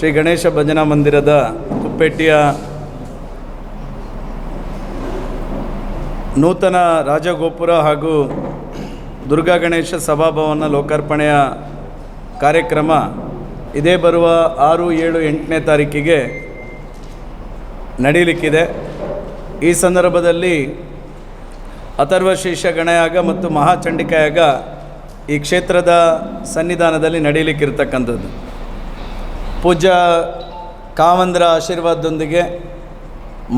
ಶ್ರೀ ಗಣೇಶ ಭಜನಾ ಮಂದಿರದ ಕುಪ್ಪೇಟಿಯ ನೂತನ ರಾಜಗೋಪುರ ಹಾಗೂ ದುರ್ಗಾ ಗಣೇಶ ಸಭಾಭವನ ಲೋಕಾರ್ಪಣೆಯ ಕಾರ್ಯಕ್ರಮ ಇದೇ ಬರುವ ಆರು ಏಳು ಎಂಟನೇ ತಾರೀಕಿಗೆ ನಡೀಲಿಕ್ಕಿದೆ. ಈ ಸಂದರ್ಭದಲ್ಲಿ ಅಥರ್ವಶೀರ್ಷ ಗಣಯಾಗ ಮತ್ತು ಮಹಾಚಂಡಿಕಾಯಾಗ ಈ ಕ್ಷೇತ್ರದ ಸನ್ನಿಧಾನದಲ್ಲಿ ನಡೀಲಿಕ್ಕಿರ್ತಕ್ಕಂಥದ್ದು. ಪೂಜ್ಯ ಕಾಮಂದರ ಆಶೀರ್ವಾದದೊಂದಿಗೆ,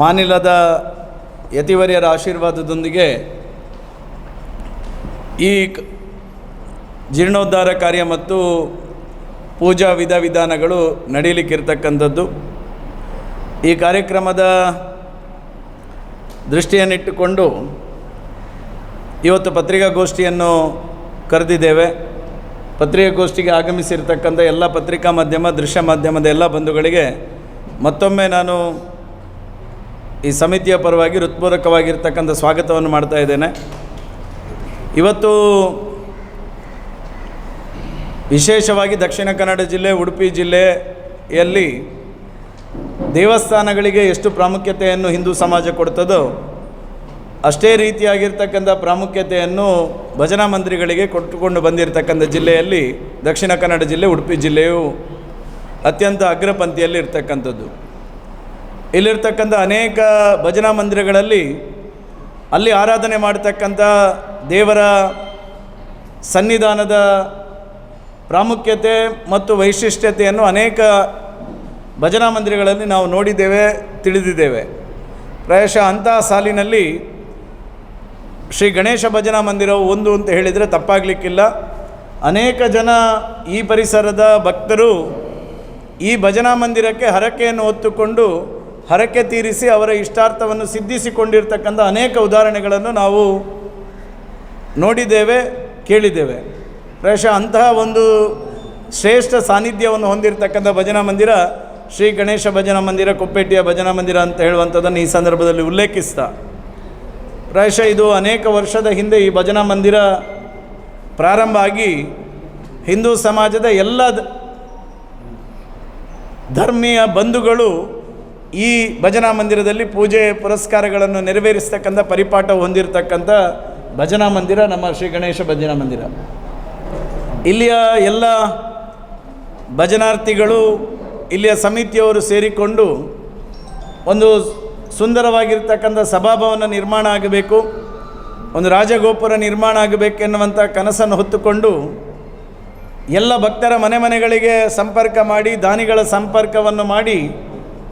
ಮಾನಿಲದ ಯತಿವರ್ಯರ ಆಶೀರ್ವಾದದೊಂದಿಗೆ ಈ ಜೀರ್ಣೋದ್ಧಾರ ಕಾರ್ಯ ಮತ್ತು ಪೂಜಾ ವಿಧ ವಿಧಾನಗಳು ನಡೀಲಿಕ್ಕಿರ್ತಕ್ಕಂಥದ್ದು. ಈ ಕಾರ್ಯಕ್ರಮದ ದೃಷ್ಟಿಯನ್ನಿಟ್ಟುಕೊಂಡು ಇವತ್ತು ಪತ್ರಿಕಾಗೋಷ್ಠಿಯನ್ನು ಕರೆದಿದ್ದೇವೆ. ಪತ್ರಿಕಾಗೋಷ್ಠಿಗೆ ಆಗಮಿಸಿರ್ತಕ್ಕಂಥ ಎಲ್ಲ ಪತ್ರಿಕಾ ಮಾಧ್ಯಮ, ದೃಶ್ಯ ಮಾಧ್ಯಮದ ಎಲ್ಲ ಬಂಧುಗಳಿಗೆ ಮತ್ತೊಮ್ಮೆ ನಾನು ಈ ಸಮಿತಿಯ ಪರವಾಗಿ ಹೃತ್ಪೂರ್ವಕವಾಗಿರ್ತಕ್ಕಂಥ ಸ್ವಾಗತವನ್ನು ಮಾಡ್ತಾ ಇದ್ದೇನೆ. ಇವತ್ತು ವಿಶೇಷವಾಗಿ ದಕ್ಷಿಣ ಕನ್ನಡ ಜಿಲ್ಲೆ, ಉಡುಪಿ ಜಿಲ್ಲೆಯಲ್ಲಿ ದೇವಸ್ಥಾನಗಳಿಗೆ ಎಷ್ಟು ಪ್ರಾಮುಖ್ಯತೆಯನ್ನು ಹಿಂದೂ ಸಮಾಜ ಕೊಡ್ತದೋ ಅಷ್ಟೇ ರೀತಿಯಾಗಿರ್ತಕ್ಕಂಥ ಪ್ರಾಮುಖ್ಯತೆಯನ್ನು ಭಜನಾ ಮಂದಿರಗಳಿಗೆ ಕೊಟ್ಟುಕೊಂಡು ಬಂದಿರತಕ್ಕಂಥ ಜಿಲ್ಲೆಯಲ್ಲಿ ದಕ್ಷಿಣ ಕನ್ನಡ ಜಿಲ್ಲೆ, ಉಡುಪಿ ಜಿಲ್ಲೆಯು ಅತ್ಯಂತ ಅಗ್ರಪಂಥಿಯಲ್ಲಿ ಇರ್ತಕ್ಕಂಥದ್ದು. ಇಲ್ಲಿರ್ತಕ್ಕಂಥ ಅನೇಕ ಭಜನಾ ಮಂದಿರಗಳಲ್ಲಿ ಅಲ್ಲಿ ಆರಾಧನೆ ಮಾಡತಕ್ಕಂಥ ದೇವರ ಸನ್ನಿಧಾನದ ಪ್ರಾಮುಖ್ಯತೆ ಮತ್ತು ವೈಶಿಷ್ಟ್ಯತೆಯನ್ನು ಅನೇಕ ಭಜನಾ ಮಂದಿರಗಳಲ್ಲಿ ನಾವು ನೋಡಿದ್ದೇವೆ, ತಿಳಿದಿದ್ದೇವೆ. ಪ್ರಾಯಶಃ ಅಂತಹ ಸಾಲಿನಲ್ಲಿ ಶ್ರೀ ಗಣೇಶ ಭಜನಾ ಮಂದಿರವು ಒಂದು ಅಂತ ಹೇಳಿದರೆ ತಪ್ಪಾಗಲಿಕ್ಕಿಲ್ಲ. ಅನೇಕ ಜನ ಈ ಪರಿಸರದ ಭಕ್ತರು ಈ ಭಜನಾ ಮಂದಿರಕ್ಕೆ ಹರಕೆಯನ್ನು ಹೊತ್ತುಕೊಂಡು ಹರಕೆ ತೀರಿಸಿ ಅವರ ಇಷ್ಟಾರ್ಥವನ್ನು ಸಿದ್ಧಿಸಿಕೊಂಡಿರ್ತಕ್ಕಂಥ ಅನೇಕ ಉದಾಹರಣೆಗಳನ್ನು ನಾವು ನೋಡಿದ್ದೇವೆ, ಕೇಳಿದ್ದೇವೆ. ಪ್ರಾಯಶಃ ಅಂತಹ ಒಂದು ಶ್ರೇಷ್ಠ ಸಾನ್ನಿಧ್ಯವನ್ನು ಹೊಂದಿರತಕ್ಕಂಥ ಭಜನಾ ಮಂದಿರ ಶ್ರೀ ಗಣೇಶ ಭಜನಾ ಮಂದಿರ, ಕೊಪ್ಪೇಟೆಯ ಭಜನಾ ಮಂದಿರ ಅಂತ ಹೇಳುವಂಥದ್ದನ್ನು ಈ ಸಂದರ್ಭದಲ್ಲಿ ಉಲ್ಲೇಖಿಸ್ತಾ ಪ್ರಾಯಶಃ ಇದು ಅನೇಕ ವರ್ಷದ ಹಿಂದೆ ಈ ಭಜನಾ ಮಂದಿರ ಪ್ರಾರಂಭ ಆಗಿ ಹಿಂದೂ ಸಮಾಜದ ಎಲ್ಲ ಧರ್ಮೀಯ ಬಂಧುಗಳು ಈ ಭಜನಾ ಮಂದಿರದಲ್ಲಿ ಪೂಜೆ ಪುರಸ್ಕಾರಗಳನ್ನು ನೆರವೇರಿಸ್ತಕ್ಕಂಥ ಪರಿಪಾಠ ಹೊಂದಿರತಕ್ಕಂಥ ಭಜನಾ ಮಂದಿರ ನಮ್ಮ ಶ್ರೀ ಗಣೇಶ ಭಜನಾ ಮಂದಿರ. ಇಲ್ಲಿಯ ಎಲ್ಲ ಭಜನಾರ್ಥಿಗಳು, ಇಲ್ಲಿಯ ಸಮಿತಿಯವರು ಸೇರಿಕೊಂಡು ಒಂದು ಸುಂದರವಾಗಿರ್ತಕ್ಕಂಥ ಸಭಾಭವನ ನಿರ್ಮಾಣ ಆಗಬೇಕು, ಒಂದು ರಾಜಗೋಪುರ ನಿರ್ಮಾಣ ಆಗಬೇಕೆನ್ನುವಂಥ ಕನಸನ್ನು ಹೊತ್ತುಕೊಂಡು ಎಲ್ಲ ಭಕ್ತರ ಮನೆ ಮನೆಗಳಿಗೆ ಸಂಪರ್ಕ ಮಾಡಿ, ದಾನಿಗಳ ಸಂಪರ್ಕವನ್ನು ಮಾಡಿ,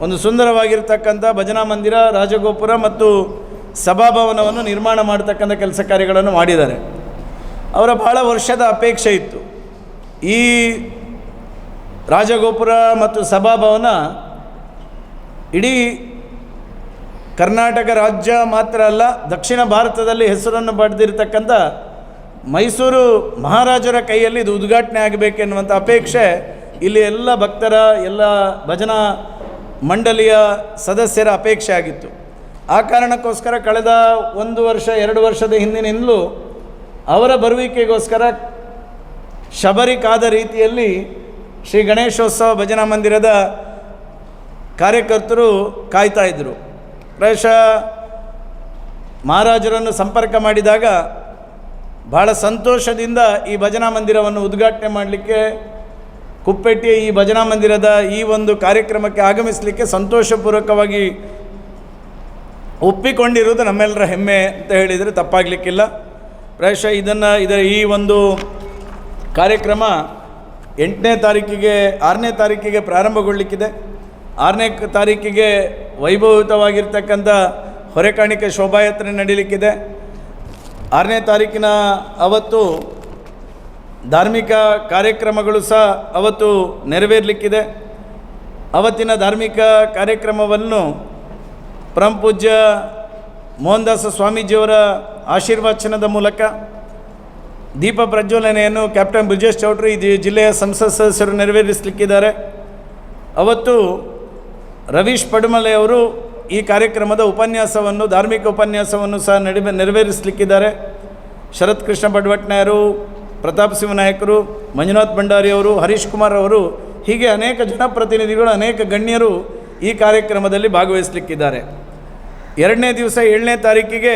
ಒಂದು ಸುಂದರವಾಗಿರ್ತಕ್ಕಂಥ ಭಜನಾ ಮಂದಿರ, ರಾಜಗೋಪುರ ಮತ್ತು ಸಭಾಭವನವನ್ನು ನಿರ್ಮಾಣ ಮಾಡತಕ್ಕಂಥ ಕೆಲಸ ಕಾರ್ಯಗಳನ್ನು ಮಾಡಿದ್ದಾರೆ. ಅವರ ಬಹಳ ವರ್ಷದ ಅಪೇಕ್ಷೆ ಇತ್ತು. ಈ ರಾಜಗೋಪುರ ಮತ್ತು ಸಭಾಭವನ ಇಡೀ ಕರ್ನಾಟಕ ರಾಜ್ಯ ಮಾತ್ರ ಅಲ್ಲ, ದಕ್ಷಿಣ ಭಾರತದಲ್ಲಿ ಹೆಸರನ್ನು ಪಡೆದಿರತಕ್ಕಂಥ ಮೈಸೂರು ಮಹಾರಾಜರ ಕೈಯಲ್ಲಿ ಇದು ಉದ್ಘಾಟನೆ ಆಗಬೇಕೆನ್ನುವಂಥ ಅಪೇಕ್ಷೆ ಇಲ್ಲಿ ಎಲ್ಲ ಭಕ್ತರ, ಎಲ್ಲ ಭಜನಾ ಮಂಡಳಿಯ ಸದಸ್ಯರ ಅಪೇಕ್ಷೆ ಆಗಿತ್ತು. ಆ ಕಾರಣಕ್ಕೋಸ್ಕರ ಕಳೆದ ಒಂದು ವರ್ಷ, ಎರಡು ವರ್ಷದ ಹಿಂದಿನಿಂದಲೂ ಅವರ ಬರುವಿಕೆಗೋಸ್ಕರ ಶಬರಿಕಾದ ರೀತಿಯಲ್ಲಿ ಶ್ರೀ ಗಣೇಶೋತ್ಸವ ಭಜನಾ ಮಂದಿರದ ಕಾರ್ಯಕರ್ತರು ಕಾಯ್ತಾ ಇದ್ದರು ಪ್ರಾಯಶಃ ಮಹಾರಾಜರನ್ನು ಸಂಪರ್ಕ ಮಾಡಿದಾಗ ಬಹಳ ಸಂತೋಷದಿಂದ ಈ ಭಜನಾ ಮಂದಿರವನ್ನು ಉದ್ಘಾಟನೆ ಮಾಡಲಿಕ್ಕೆ ಕುಪ್ಪೆಟ್ಟಿಯ ಈ ಭಜನಾ ಮಂದಿರದ ಈ ಒಂದು ಕಾರ್ಯಕ್ರಮಕ್ಕೆ ಆಗಮಿಸಲಿಕ್ಕೆ ಸಂತೋಷಪೂರ್ವಕವಾಗಿ ಒಪ್ಪಿಕೊಂಡಿರುವುದು ನಮ್ಮೆಲ್ಲರ ಹೆಮ್ಮೆ ಅಂತ ಹೇಳಿದರೆ ತಪ್ಪಾಗಲಿಕ್ಕಿಲ್ಲ. ಪ್ರಾಯಶಃ ಇದನ್ನು, ಇದರ ಈ ಒಂದು ಕಾರ್ಯಕ್ರಮ ಎಂಟನೇ ತಾರೀಕಿಗೆ, ಆರನೇ ತಾರೀಕಿಗೆ ಪ್ರಾರಂಭಗೊಳ್ಳಲಿಕ್ಕಿದೆ ಆರನೇ ತಾರೀಕಿಗೆ ವೈಭವಯುತವಾಗಿರ್ತಕ್ಕಂಥ ಹೊರೆಕಾಣಿಕೆ ಶೋಭಾಯಾತ್ರೆ ನಡೀಲಿಕ್ಕಿದೆ. ಆರನೇ ತಾರೀಕಿನ ಅವತ್ತು ಧಾರ್ಮಿಕ ಕಾರ್ಯಕ್ರಮಗಳು ಸಹ ಅವತ್ತು ನೆರವೇರಲಿಕ್ಕಿದೆ. ಅವತ್ತಿನ ಧಾರ್ಮಿಕ ಕಾರ್ಯಕ್ರಮವನ್ನು ಪರಂಪೂಜ್ಯ ಮೋಹನ್ದಾಸ ಸ್ವಾಮೀಜಿಯವರ ಆಶೀರ್ವಚನದ ಮೂಲಕ ದೀಪ ಪ್ರಜ್ವಲನೆಯನ್ನು ಕ್ಯಾಪ್ಟನ್ ಬ್ರಿಜೇಶ್ ಚೌಟ್ರಿ ಜಿಲ್ಲೆಯ ಸಂಸತ್ ಸದಸ್ಯರು ನೆರವೇರಿಸಲಿಕ್ಕಿದ್ದಾರೆ. ಅವತ್ತು ರವೀಶ್ ಪಡುಮಲೆ ಅವರು ಈ ಕಾರ್ಯಕ್ರಮದ ಉಪನ್ಯಾಸವನ್ನು, ಧಾರ್ಮಿಕ ಉಪನ್ಯಾಸವನ್ನು ಸಹ ನಡೆ ನೆರವೇರಿಸಲಿಕ್ಕಿದ್ದಾರೆ. ಶರತ್ ಕೃಷ್ಣ ಬಡವಟ್ನಾಯರು ಪ್ರತಾಪ್ ಸಿಂಹ ನಾಯಕರು ಮಂಜುನಾಥ್ ಭಂಡಾರಿ ಅವರು, ಹರೀಶ್ ಕುಮಾರ್ ಅವರು, ಹೀಗೆ ಅನೇಕ ಜನಪ್ರತಿನಿಧಿಗಳು, ಅನೇಕ ಗಣ್ಯರು ಈ ಕಾರ್ಯಕ್ರಮದಲ್ಲಿ ಭಾಗವಹಿಸಲಿಕ್ಕಿದ್ದಾರೆ. ಎರಡನೇ ದಿವಸ ಏಳನೇ ತಾರೀಕಿಗೆ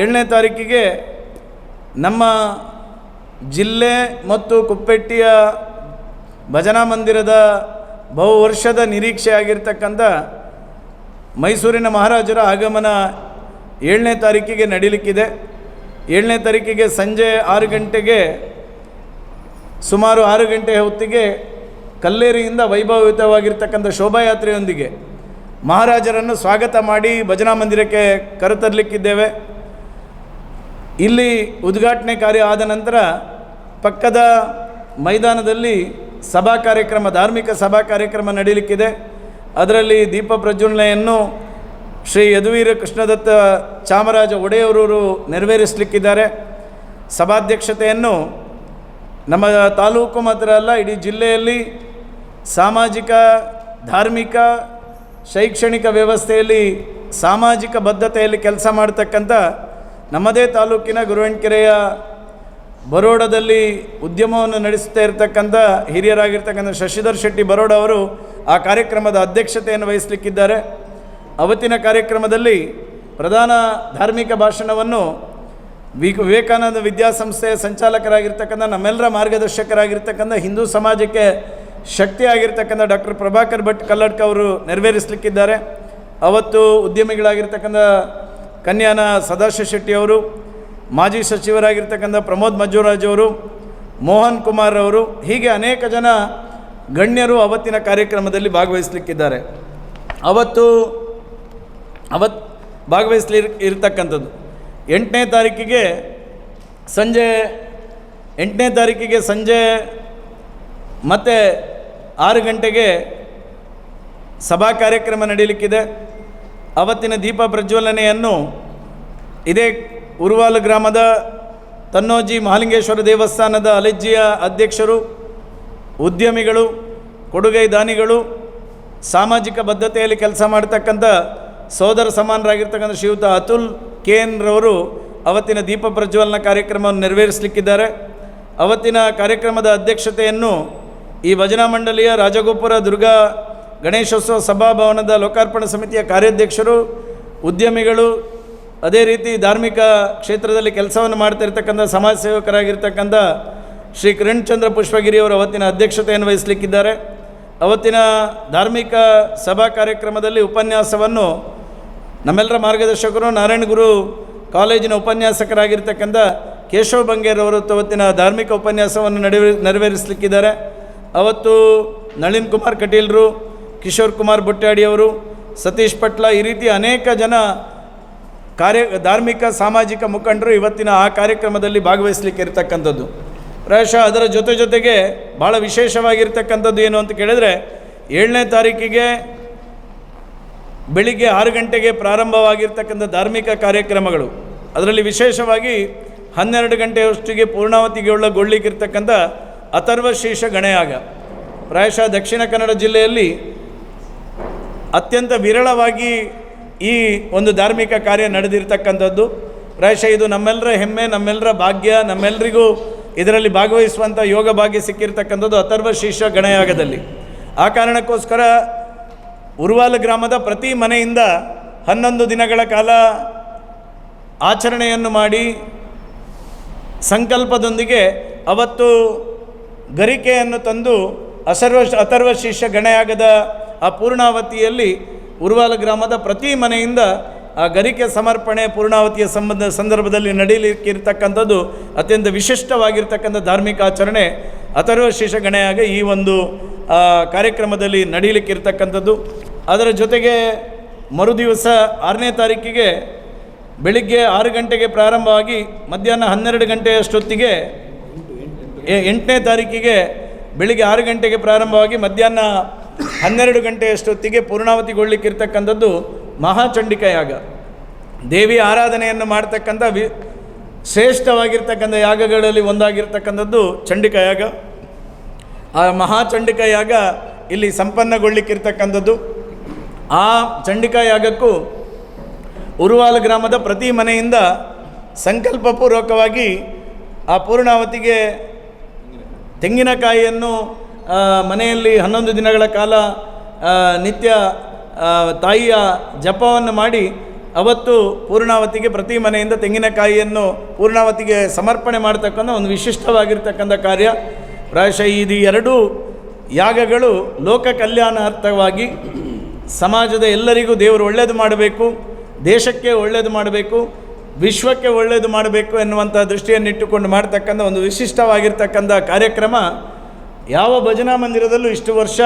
ಏಳನೇ ತಾರೀಕಿಗೆ ನಮ್ಮ ಜಿಲ್ಲೆ ಮತ್ತು ಕುಪ್ಪೆಟ್ಟಿಯ ಭಜನಾ ಮಂದಿರದ ಬಹು ವರ್ಷದ ನಿರೀಕ್ಷೆ ಆಗಿರ್ತಕ್ಕಂಥ ಮೈಸೂರಿನ ಮಹಾರಾಜರ ಆಗಮನ ಏಳನೇ ತಾರೀಕಿಗೆ ನಡೀಲಿಕ್ಕಿದೆ. ಏಳನೇ ತಾರೀಕಿಗೆ ಸಂಜೆ ಆರು ಗಂಟೆಗೆ, ಸುಮಾರು ಆರು ಗಂಟೆ ಹೊತ್ತಿಗೆ ಕಲ್ಲೇರಿಯಿಂದ ವೈಭವಯುತವಾಗಿರ್ತಕ್ಕಂಥ ಶೋಭಾಯಾತ್ರೆಯೊಂದಿಗೆ ಮಹಾರಾಜರನ್ನು ಸ್ವಾಗತ ಮಾಡಿ ಭಜನಾ ಮಂದಿರಕ್ಕೆ ಕರೆತರಲಿಕ್ಕಿದ್ದೇವೆ. ಇಲ್ಲಿ ಉದ್ಘಾಟನೆ ಕಾರ್ಯ ಆದ ನಂತರ ಪಕ್ಕದ ಮೈದಾನದಲ್ಲಿ ಸಭಾ ಕಾರ್ಯಕ್ರಮ, ಧಾರ್ಮಿಕ ಸಭಾ ಕಾರ್ಯಕ್ರಮ ನಡೀಲಿಕ್ಕಿದೆ. ಅದರಲ್ಲಿ ದೀಪ ಪ್ರಜ್ವಲನೆಯನ್ನು ಶ್ರೀ ಯದುವೀರ ಕೃಷ್ಣದತ್ತ ಚಾಮರಾಜ ಒಡೆಯವರು ನೆರವೇರಿಸಲಿಕ್ಕಿದ್ದಾರೆ. ಸಭಾಧ್ಯಕ್ಷತೆಯನ್ನು ನಮ್ಮ ತಾಲೂಕು ಮಾತ್ರ ಅಲ್ಲ, ಇಡೀ ಜಿಲ್ಲೆಯಲ್ಲಿ ಸಾಮಾಜಿಕ, ಧಾರ್ಮಿಕ, ಶೈಕ್ಷಣಿಕ ವ್ಯವಸ್ಥೆಯಲ್ಲಿ ಸಾಮಾಜಿಕ ಬದ್ಧತೆಯಲ್ಲಿ ಕೆಲಸ ಮಾಡ್ತಕ್ಕಂಥ ನಮ್ಮದೇ ತಾಲೂಕಿನ ಗುರುವಣ್ಕೆರೆಯ ಬರೋಡದಲ್ಲಿ ಉದ್ಯಮವನ್ನು ನಡೆಸ್ತಾ ಇರತಕ್ಕಂಥ ಹಿರಿಯರಾಗಿರ್ತಕ್ಕಂಥ ಶಶಿಧರ್ ಶೆಟ್ಟಿ ಬರೋಡ ಅವರು ಆ ಕಾರ್ಯಕ್ರಮದ ಅಧ್ಯಕ್ಷತೆಯನ್ನು ವಹಿಸಲಿಕ್ಕಿದ್ದಾರೆ. ಅವತ್ತಿನ ಕಾರ್ಯಕ್ರಮದಲ್ಲಿ ಪ್ರಧಾನ ಧಾರ್ಮಿಕ ಭಾಷಣವನ್ನು ವಿವೇಕಾನಂದ ವಿದ್ಯಾಸಂಸ್ಥೆಯ ಸಂಚಾಲಕರಾಗಿರ್ತಕ್ಕಂಥ ನಮ್ಮೆಲ್ಲರ ಮಾರ್ಗದರ್ಶಕರಾಗಿರ್ತಕ್ಕಂಥ ಹಿಂದೂ ಸಮಾಜಕ್ಕೆ ಶಕ್ತಿಯಾಗಿರ್ತಕ್ಕಂಥ ಡಾಕ್ಟರ್ ಪ್ರಭಾಕರ್ ಭಟ್ ಕಲ್ಲಡ್ಕ ಅವರು ನೆರವೇರಿಸಲಿಕ್ಕಿದ್ದಾರೆ. ಅವತ್ತು ಉದ್ಯಮಿಗಳಾಗಿರ್ತಕ್ಕಂಥ ಕನ್ಯಾನ ಸದಾಶಿವ ಶೆಟ್ಟಿಯವರು ಮಾಜಿ ಸಚಿವರಾಗಿರ್ತಕ್ಕಂಥ ಪ್ರಮೋದ್ ಮಜ್ಜುರಾಜ್ ಅವರು, ಮೋಹನ್ ಕುಮಾರ್ ಅವರು, ಹೀಗೆ ಅನೇಕ ಜನ ಗಣ್ಯರು ಅವತ್ತಿನ ಕಾರ್ಯಕ್ರಮದಲ್ಲಿ ಭಾಗವಹಿಸಲಿಕ್ಕಿದ್ದಾರೆ. ಅವತ್ತು ಅವತ್ತು ಭಾಗವಹಿಸಲಿ ಇರ್ತಕ್ಕಂಥದ್ದು. ಎಂಟನೇ ತಾರೀಕಿಗೆ ಸಂಜೆ, ಎಂಟನೇ ತಾರೀಕಿಗೆ ಸಂಜೆ ಮತ್ತು ಆರು ಗಂಟೆಗೆ ಸಭಾ ಕಾರ್ಯಕ್ರಮ ನಡೀಲಿಕ್ಕಿದೆ. ಅವತ್ತಿನ ದೀಪ ಪ್ರಜ್ವಲನೆಯನ್ನು ಇದೇ ಉರುವಾಲು ಗ್ರಾಮದ ತನ್ನೋಜಿ ಮಹಾಲಿಂಗೇಶ್ವರ ದೇವಸ್ಥಾನದ ಅಲೆಜ್ಜಿಯ ಅಧ್ಯಕ್ಷರು, ಉದ್ಯಮಿಗಳು, ಕೊಡುಗೈ ದಾನಿಗಳು, ಸಾಮಾಜಿಕ ಬದ್ಧತೆಯಲ್ಲಿ ಕೆಲಸ ಮಾಡ್ತಕ್ಕಂಥ ಸೋದರ ಸಮಾನರಾಗಿರ್ತಕ್ಕಂಥ ಶ್ರೀಯುತ ಅತುಲ್ ಕೆ ಎನ್ರವರು ಅವತ್ತಿನ ದೀಪ ಪ್ರಜ್ವಲನ ಕಾರ್ಯಕ್ರಮವನ್ನು ನೆರವೇರಿಸಲಿಕ್ಕಿದ್ದಾರೆ. ಅವತ್ತಿನ ಕಾರ್ಯಕ್ರಮದ ಅಧ್ಯಕ್ಷತೆಯನ್ನು ಈ ಭಜನಾ ಮಂಡಳಿಯ ರಾಜಗೋಪುರ ದುರ್ಗಾ ಗಣೇಶೋತ್ಸವ ಸಭಾಭವನದ ಲೋಕಾರ್ಪಣಾ ಸಮಿತಿಯ ಕಾರ್ಯಾಧ್ಯಕ್ಷರು, ಉದ್ಯಮಿಗಳು ಅದೇ ರೀತಿ ಧಾರ್ಮಿಕ ಕ್ಷೇತ್ರದಲ್ಲಿ ಕೆಲಸವನ್ನು ಮಾಡ್ತಿರ್ತಕ್ಕಂಥ ಸಮಾಜ ಸೇವಕರಾಗಿರ್ತಕ್ಕಂಥ ಶ್ರೀ ಕಿರಣ್ಚಂದ್ರ ಪುಷ್ಪಗಿರಿಯವರು ಅವತ್ತಿನ ಅಧ್ಯಕ್ಷತೆಯನ್ನು ವಹಿಸಲಿಕ್ಕಿದ್ದಾರೆ. ಅವತ್ತಿನ ಧಾರ್ಮಿಕ ಸಭಾ ಕಾರ್ಯಕ್ರಮದಲ್ಲಿ ಉಪನ್ಯಾಸವನ್ನು ನಮ್ಮೆಲ್ಲರ ಮಾರ್ಗದರ್ಶಕರು ನಾರಾಯಣಗುರು ಕಾಲೇಜಿನ ಉಪನ್ಯಾಸಕರಾಗಿರ್ತಕ್ಕಂಥ ಕೇಶವ ಬಂಗೇರವರು ಅವತ್ತಿನ ಧಾರ್ಮಿಕ ಉಪನ್ಯಾಸವನ್ನು ನಡೆವ, ನೆರವೇರಿಸಲಿಕ್ಕಿದ್ದಾರೆ. ಅವತ್ತು ನಳಿನ್ ಕುಮಾರ್ ಕಟೀಲ್ರು, ಕಿಶೋರ್ ಕುಮಾರ್ ಬುಟ್ಟಾಡಿಯವರು ಸತೀಶ್ ಪಟ್ಲ ಈ ರೀತಿ ಅನೇಕ ಜನ ಕಾರ್ಯ, ಧಾರ್ಮಿಕ, ಸಾಮಾಜಿಕ ಮುಖಂಡರು ಇವತ್ತಿನ ಆ ಕಾರ್ಯಕ್ರಮದಲ್ಲಿ ಭಾಗವಹಿಸಲಿಕ್ಕೆ ಇರತಕ್ಕಂಥದ್ದು ಪ್ರಾಯಶಃ ಅದರ ಜೊತೆ ಜೊತೆಗೆ ಭಾಳ ವಿಶೇಷವಾಗಿರ್ತಕ್ಕಂಥದ್ದು ಏನು ಅಂತ ಕೇಳಿದರೆ, ಏಳನೇ ತಾರೀಕಿಗೆ ಬೆಳಿಗ್ಗೆ ಆರು ಗಂಟೆಗೆ ಪ್ರಾರಂಭವಾಗಿರ್ತಕ್ಕಂಥ ಧಾರ್ಮಿಕ ಕಾರ್ಯಕ್ರಮಗಳು. ಅದರಲ್ಲಿ ವಿಶೇಷವಾಗಿ ಹನ್ನೆರಡು ಗಂಟೆಯಷ್ಟಿಗೆ ಪೂರ್ಣಾವತಿಗೆ ಒಳಗೊಳ್ಳಿಕ್ಕಿರ್ತಕ್ಕಂಥ ಶೀರ್ಷ ಗಣಯಾಗ. ಪ್ರಾಯಶಃ ದಕ್ಷಿಣ ಕನ್ನಡ ಜಿಲ್ಲೆಯಲ್ಲಿ ಅತ್ಯಂತ ವಿರಳವಾಗಿ ಈ ಒಂದು ಧಾರ್ಮಿಕ ಕಾರ್ಯ ನಡೆದಿರ್ತಕ್ಕಂಥದ್ದು. ಪ್ರಾಯಶಃ ಇದು ನಮ್ಮೆಲ್ಲರ ಹೆಮ್ಮೆ ನಮ್ಮೆಲ್ಲರ ಭಾಗ್ಯ ನಮ್ಮೆಲ್ಲರಿಗೂ ಇದರಲ್ಲಿ ಭಾಗವಹಿಸುವಂಥ ಯೋಗ ಭಾಗ್ಯ ಸಿಕ್ಕಿರ್ತಕ್ಕಂಥದ್ದು ಅಥರ್ವ ಶೀರ್ಷ ಗಣಯಾಗದಲ್ಲಿ. ಆ ಕಾರಣಕ್ಕೋಸ್ಕರ ಉರುವಾಲ ಗ್ರಾಮದ ಪ್ರತಿ ಮನೆಯಿಂದ ಹನ್ನೊಂದು ದಿನಗಳ ಕಾಲ ಆಚರಣೆಯನ್ನು ಮಾಡಿ ಸಂಕಲ್ಪದೊಂದಿಗೆ ಅವತ್ತು ಗರಿಕೆಯನ್ನು ತಂದು ಅಸರ್ವ, ಅಥರ್ವ ಶಿಷ್ಯ ಗಣಯಾಗದ ಆ ಪೂರ್ಣಾವತಿಯಲ್ಲಿ ಉರುವಾಲ ಗ್ರಾಮದ ಪ್ರತಿ ಮನೆಯಿಂದ ಆ ಗರಿಕೆ ಸಮರ್ಪಣೆ, ಪೂರ್ಣಾವತಿಯ ಸಂಬಂಧ ಸಂದರ್ಭದಲ್ಲಿ ನಡೀಲಿಕ್ಕಿರ್ತಕ್ಕಂಥದ್ದು ಅತ್ಯಂತ ವಿಶಿಷ್ಟವಾಗಿರ್ತಕ್ಕಂಥ ಧಾರ್ಮಿಕ ಆಚರಣೆ. ಅಥರ್ವ ಶೇಷಗಣೆಯಾಗ ಗಣಯಾಗ ಈ ಒಂದು ಕಾರ್ಯಕ್ರಮದಲ್ಲಿ ನಡೀಲಿಕ್ಕಿರ್ತಕ್ಕಂಥದ್ದು. ಅದರ ಜೊತೆಗೆ ಮರುದಿವಸ ಆರನೇ ತಾರೀಕಿಗೆ ಬೆಳಿಗ್ಗೆ ಆರು ಗಂಟೆಗೆ ಪ್ರಾರಂಭವಾಗಿ ಮಧ್ಯಾಹ್ನ ಹನ್ನೆರಡು ಗಂಟೆಯಷ್ಟೊತ್ತಿಗೆ ಎಂಟನೇ ತಾರೀಕಿಗೆ ಬೆಳಿಗ್ಗೆ ಆರು ಗಂಟೆಗೆ ಪ್ರಾರಂಭವಾಗಿ ಮಧ್ಯಾಹ್ನ ಹನ್ನೆರಡು ಗಂಟೆಯಷ್ಟೊತ್ತಿಗೆ ಪೂರ್ಣಾವತಿಗೊಳ್ಳಿಕ್ಕಿರ್ತಕ್ಕಂಥದ್ದು ಮಹಾಚಂಡಿಕ ಯಾಗ. ದೇವಿ ಆರಾಧನೆಯನ್ನು ಮಾಡ್ತಕ್ಕಂಥ ವಿ, ಶ್ರೇಷ್ಠವಾಗಿರ್ತಕ್ಕಂಥ ಯಾಗಗಳಲ್ಲಿ ಒಂದಾಗಿರ್ತಕ್ಕಂಥದ್ದು ಚಂಡಿಕ ಯಾಗ. ಆ ಮಹಾಚಂಡಿಕ ಯಾಗ ಇಲ್ಲಿ ಸಂಪನ್ನಗೊಳ್ಳಿಕ್ಕಿರ್ತಕ್ಕಂಥದ್ದು. ಆ ಚಂಡಿಕಾ ಯಾಗಕ್ಕೂ ಉರುವಾಲ ಗ್ರಾಮದ ಪ್ರತಿ ಮನೆಯಿಂದ ಸಂಕಲ್ಪಪೂರ್ವಕವಾಗಿ ಆ ಪೂರ್ಣಾವತಿಗೆ ತೆಂಗಿನಕಾಯಿಯನ್ನು ಮನೆಯಲ್ಲಿ ಹನ್ನೊಂದು ದಿನಗಳ ಕಾಲ ನಿತ್ಯ ತಾಯಿಯ ಜಪವನ್ನು ಮಾಡಿ ಅವತ್ತು ಪೂರ್ಣಾವತಿಗೆ ಪ್ರತಿ ಮನೆಯಿಂದ ತೆಂಗಿನಕಾಯಿಯನ್ನು ಪೂರ್ಣಾವತಿಗೆ ಸಮರ್ಪಣೆ ಮಾಡತಕ್ಕಂಥ ಒಂದು ವಿಶಿಷ್ಟವಾಗಿರ್ತಕ್ಕಂಥ ಕಾರ್ಯ. ಪ್ರಾಯಶಃ ಇದು ಎರಡೂ ಯಾಗಗಳು ಲೋಕ ಕಲ್ಯಾಣಾರ್ಥವಾಗಿ ಸಮಾಜದ ಎಲ್ಲರಿಗೂ ದೇವರು ಒಳ್ಳೆಯದು ಮಾಡಬೇಕು, ದೇಶಕ್ಕೆ ಒಳ್ಳೆಯದು ಮಾಡಬೇಕು, ವಿಶ್ವಕ್ಕೆ ಒಳ್ಳೆಯದು ಮಾಡಬೇಕು ಎನ್ನುವಂಥ ದೃಷ್ಟಿಯನ್ನಿಟ್ಟುಕೊಂಡು ಮಾಡ್ತಕ್ಕಂಥ ಒಂದು ವಿಶಿಷ್ಟವಾಗಿರ್ತಕ್ಕಂಥ ಕಾರ್ಯಕ್ರಮ ಯಾವ ಭಜನಾ ಮಂದಿರದಲ್ಲೂ ಇಷ್ಟು ವರ್ಷ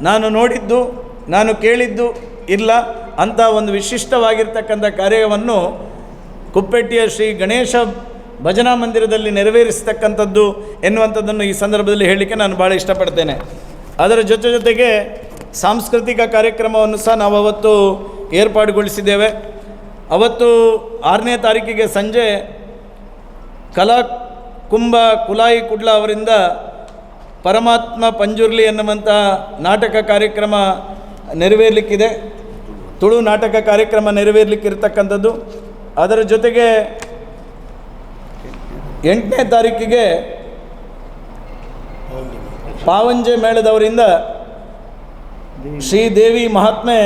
ನಾನು ನೋಡಿದ್ದು, ನಾನು ಕೇಳಿದ್ದು ಇಲ್ಲ. ಅಂತ ಒಂದು ವಿಶಿಷ್ಟವಾಗಿರ್ತಕ್ಕಂಥ ಕಾರ್ಯವನ್ನು ಕುಪ್ಪೆಟ್ಟಿಯ ಶ್ರೀ ಗಣೇಶ ಭಜನಾ ಮಂದಿರದಲ್ಲಿ ನೆರವೇರಿಸ್ತಕ್ಕಂಥದ್ದು ಎನ್ನುವಂಥದ್ದನ್ನು ಈ ಸಂದರ್ಭದಲ್ಲಿ ಹೇಳಲಿಕ್ಕೆ ನಾನು ಭಾಳ ಇಷ್ಟಪಡ್ತೇನೆ. ಅದರ ಜೊತೆ ಜೊತೆಗೆ ಸಾಂಸ್ಕೃತಿಕ ಕಾರ್ಯಕ್ರಮವನ್ನು ಸಹ ನಾವು ಅವತ್ತು ಏರ್ಪಾಡುಗೊಳಿಸಿದ್ದೇವೆ. ಅವತ್ತು ಆರನೇ ತಾರೀಕಿಗೆ ಸಂಜೆ ಕಲಾ ಕುಂಭ ಕುಲಾಯಿ ಕುಡ್ಲ ಅವರಿಂದ ಪರಮಾತ್ಮ ಪಂಜುರ್ಲಿ ಎನ್ನುವಂತಹ ನಾಟಕ ಕಾರ್ಯಕ್ರಮ ನೆರವೇರಲಿಕ್ಕಿದೆ. ತುಳು ನಾಟಕ ಕಾರ್ಯಕ್ರಮ ನೆರವೇರಲಿಕ್ಕಿರ್ತಕ್ಕಂಥದ್ದು. ಅದರ ಜೊತೆಗೆ ಎಂಟನೇ ತಾರೀಕಿಗೆ ಪಾವಂಜೆ ಮೇಳದವರಿಂದ ಶ್ರೀದೇವಿ ಮಹಾತ್ಮೆ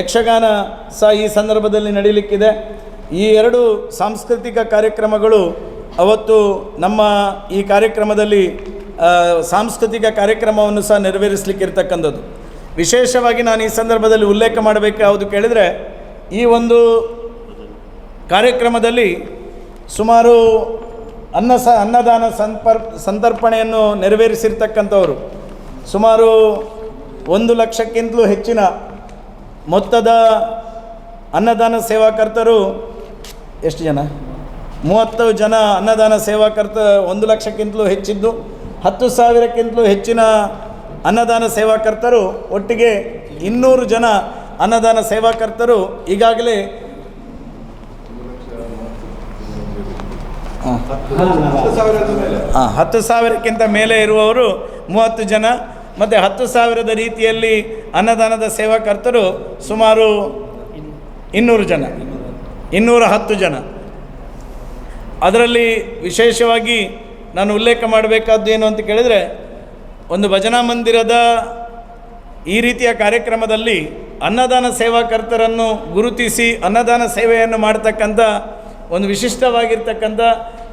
ಯಕ್ಷಗಾನ ಸಹ ಈ ಸಂದರ್ಭದಲ್ಲಿ ನಡೀಲಿಕ್ಕಿದೆ. ಈ ಎರಡು ಸಾಂಸ್ಕೃತಿಕ ಕಾರ್ಯಕ್ರಮಗಳು ಅವತ್ತು ನಮ್ಮ ಈ ಕಾರ್ಯಕ್ರಮದಲ್ಲಿ ಸಾಂಸ್ಕೃತಿಕ ಕಾರ್ಯಕ್ರಮವನ್ನು ಸಹ ನೆರವೇರಿಸಲಿಕ್ಕಿರ್ತಕ್ಕಂಥದ್ದು. ವಿಶೇಷವಾಗಿ ನಾನು ಈ ಸಂದರ್ಭದಲ್ಲಿ ಉಲ್ಲೇಖ ಮಾಡಬೇಕು ಯಾವುದು ಕೇಳಿದರೆ, ಈ ಒಂದು ಕಾರ್ಯಕ್ರಮದಲ್ಲಿ ಸುಮಾರು ಅನ್ನ ಸ, ಅನ್ನದಾನ ಸಂಪರ್, ಸಂತರ್ಪಣೆಯನ್ನು ನೆರವೇರಿಸಿರ್ತಕ್ಕಂಥವರು. ಸುಮಾರು ಒಂದು ಲಕ್ಷಕ್ಕಿಂತಲೂ ಹೆಚ್ಚಿನ ಮೊತ್ತದ ಅನ್ನದಾನ ಸೇವಾಕರ್ತರು ಎಷ್ಟು ಜನ? ಮೂವತ್ತು ಜನ ಅನ್ನದಾನ ಸೇವಾಕರ್ತ, ಒಂದು ಲಕ್ಷಕ್ಕಿಂತಲೂ ಹೆಚ್ಚಿದ್ದು ಹತ್ತು ಸಾವಿರಕ್ಕಿಂತಲೂ ಹೆಚ್ಚಿನ ಅನ್ನದಾನ ಸೇವಾಕರ್ತರು ಒಟ್ಟಿಗೆ ಇನ್ನೂರು ಜನ ಅನ್ನದಾನ ಸೇವಾಕರ್ತರು ಈಗಾಗಲೇ ಹಾಂ. ಹತ್ತು ಸಾವಿರಕ್ಕಿಂತ ಮೇಲೆ ಇರುವವರು ಮೂವತ್ತು ಜನ. ಮತ್ತು ಹತ್ತು ಸಾವಿರದ ರೀತಿಯಲ್ಲಿ ಅನ್ನದಾನದ ಸೇವಾಕರ್ತರು ಸುಮಾರು ಇನ್ನೂರು ಜನ. ಇನ್ನೂರ ಹತ್ತು ಜನ. ಅದರಲ್ಲಿ ವಿಶೇಷವಾಗಿ ನಾನು ಉಲ್ಲೇಖ ಮಾಡಬೇಕಾದ್ದು ಏನು ಅಂತ ಕೇಳಿದರೆ, ಒಂದು ಭಜನಾ ಮಂದಿರದ ಈ ರೀತಿಯ ಕಾರ್ಯಕ್ರಮದಲ್ಲಿ ಅನ್ನದಾನ ಸೇವಾಕರ್ತರನ್ನು ಗುರುತಿಸಿ ಅನ್ನದಾನ ಸೇವೆಯನ್ನು ಮಾಡ್ತಕ್ಕಂಥ, ಒಂದು ವಿಶಿಷ್ಟವಾಗಿರ್ತಕ್ಕಂಥ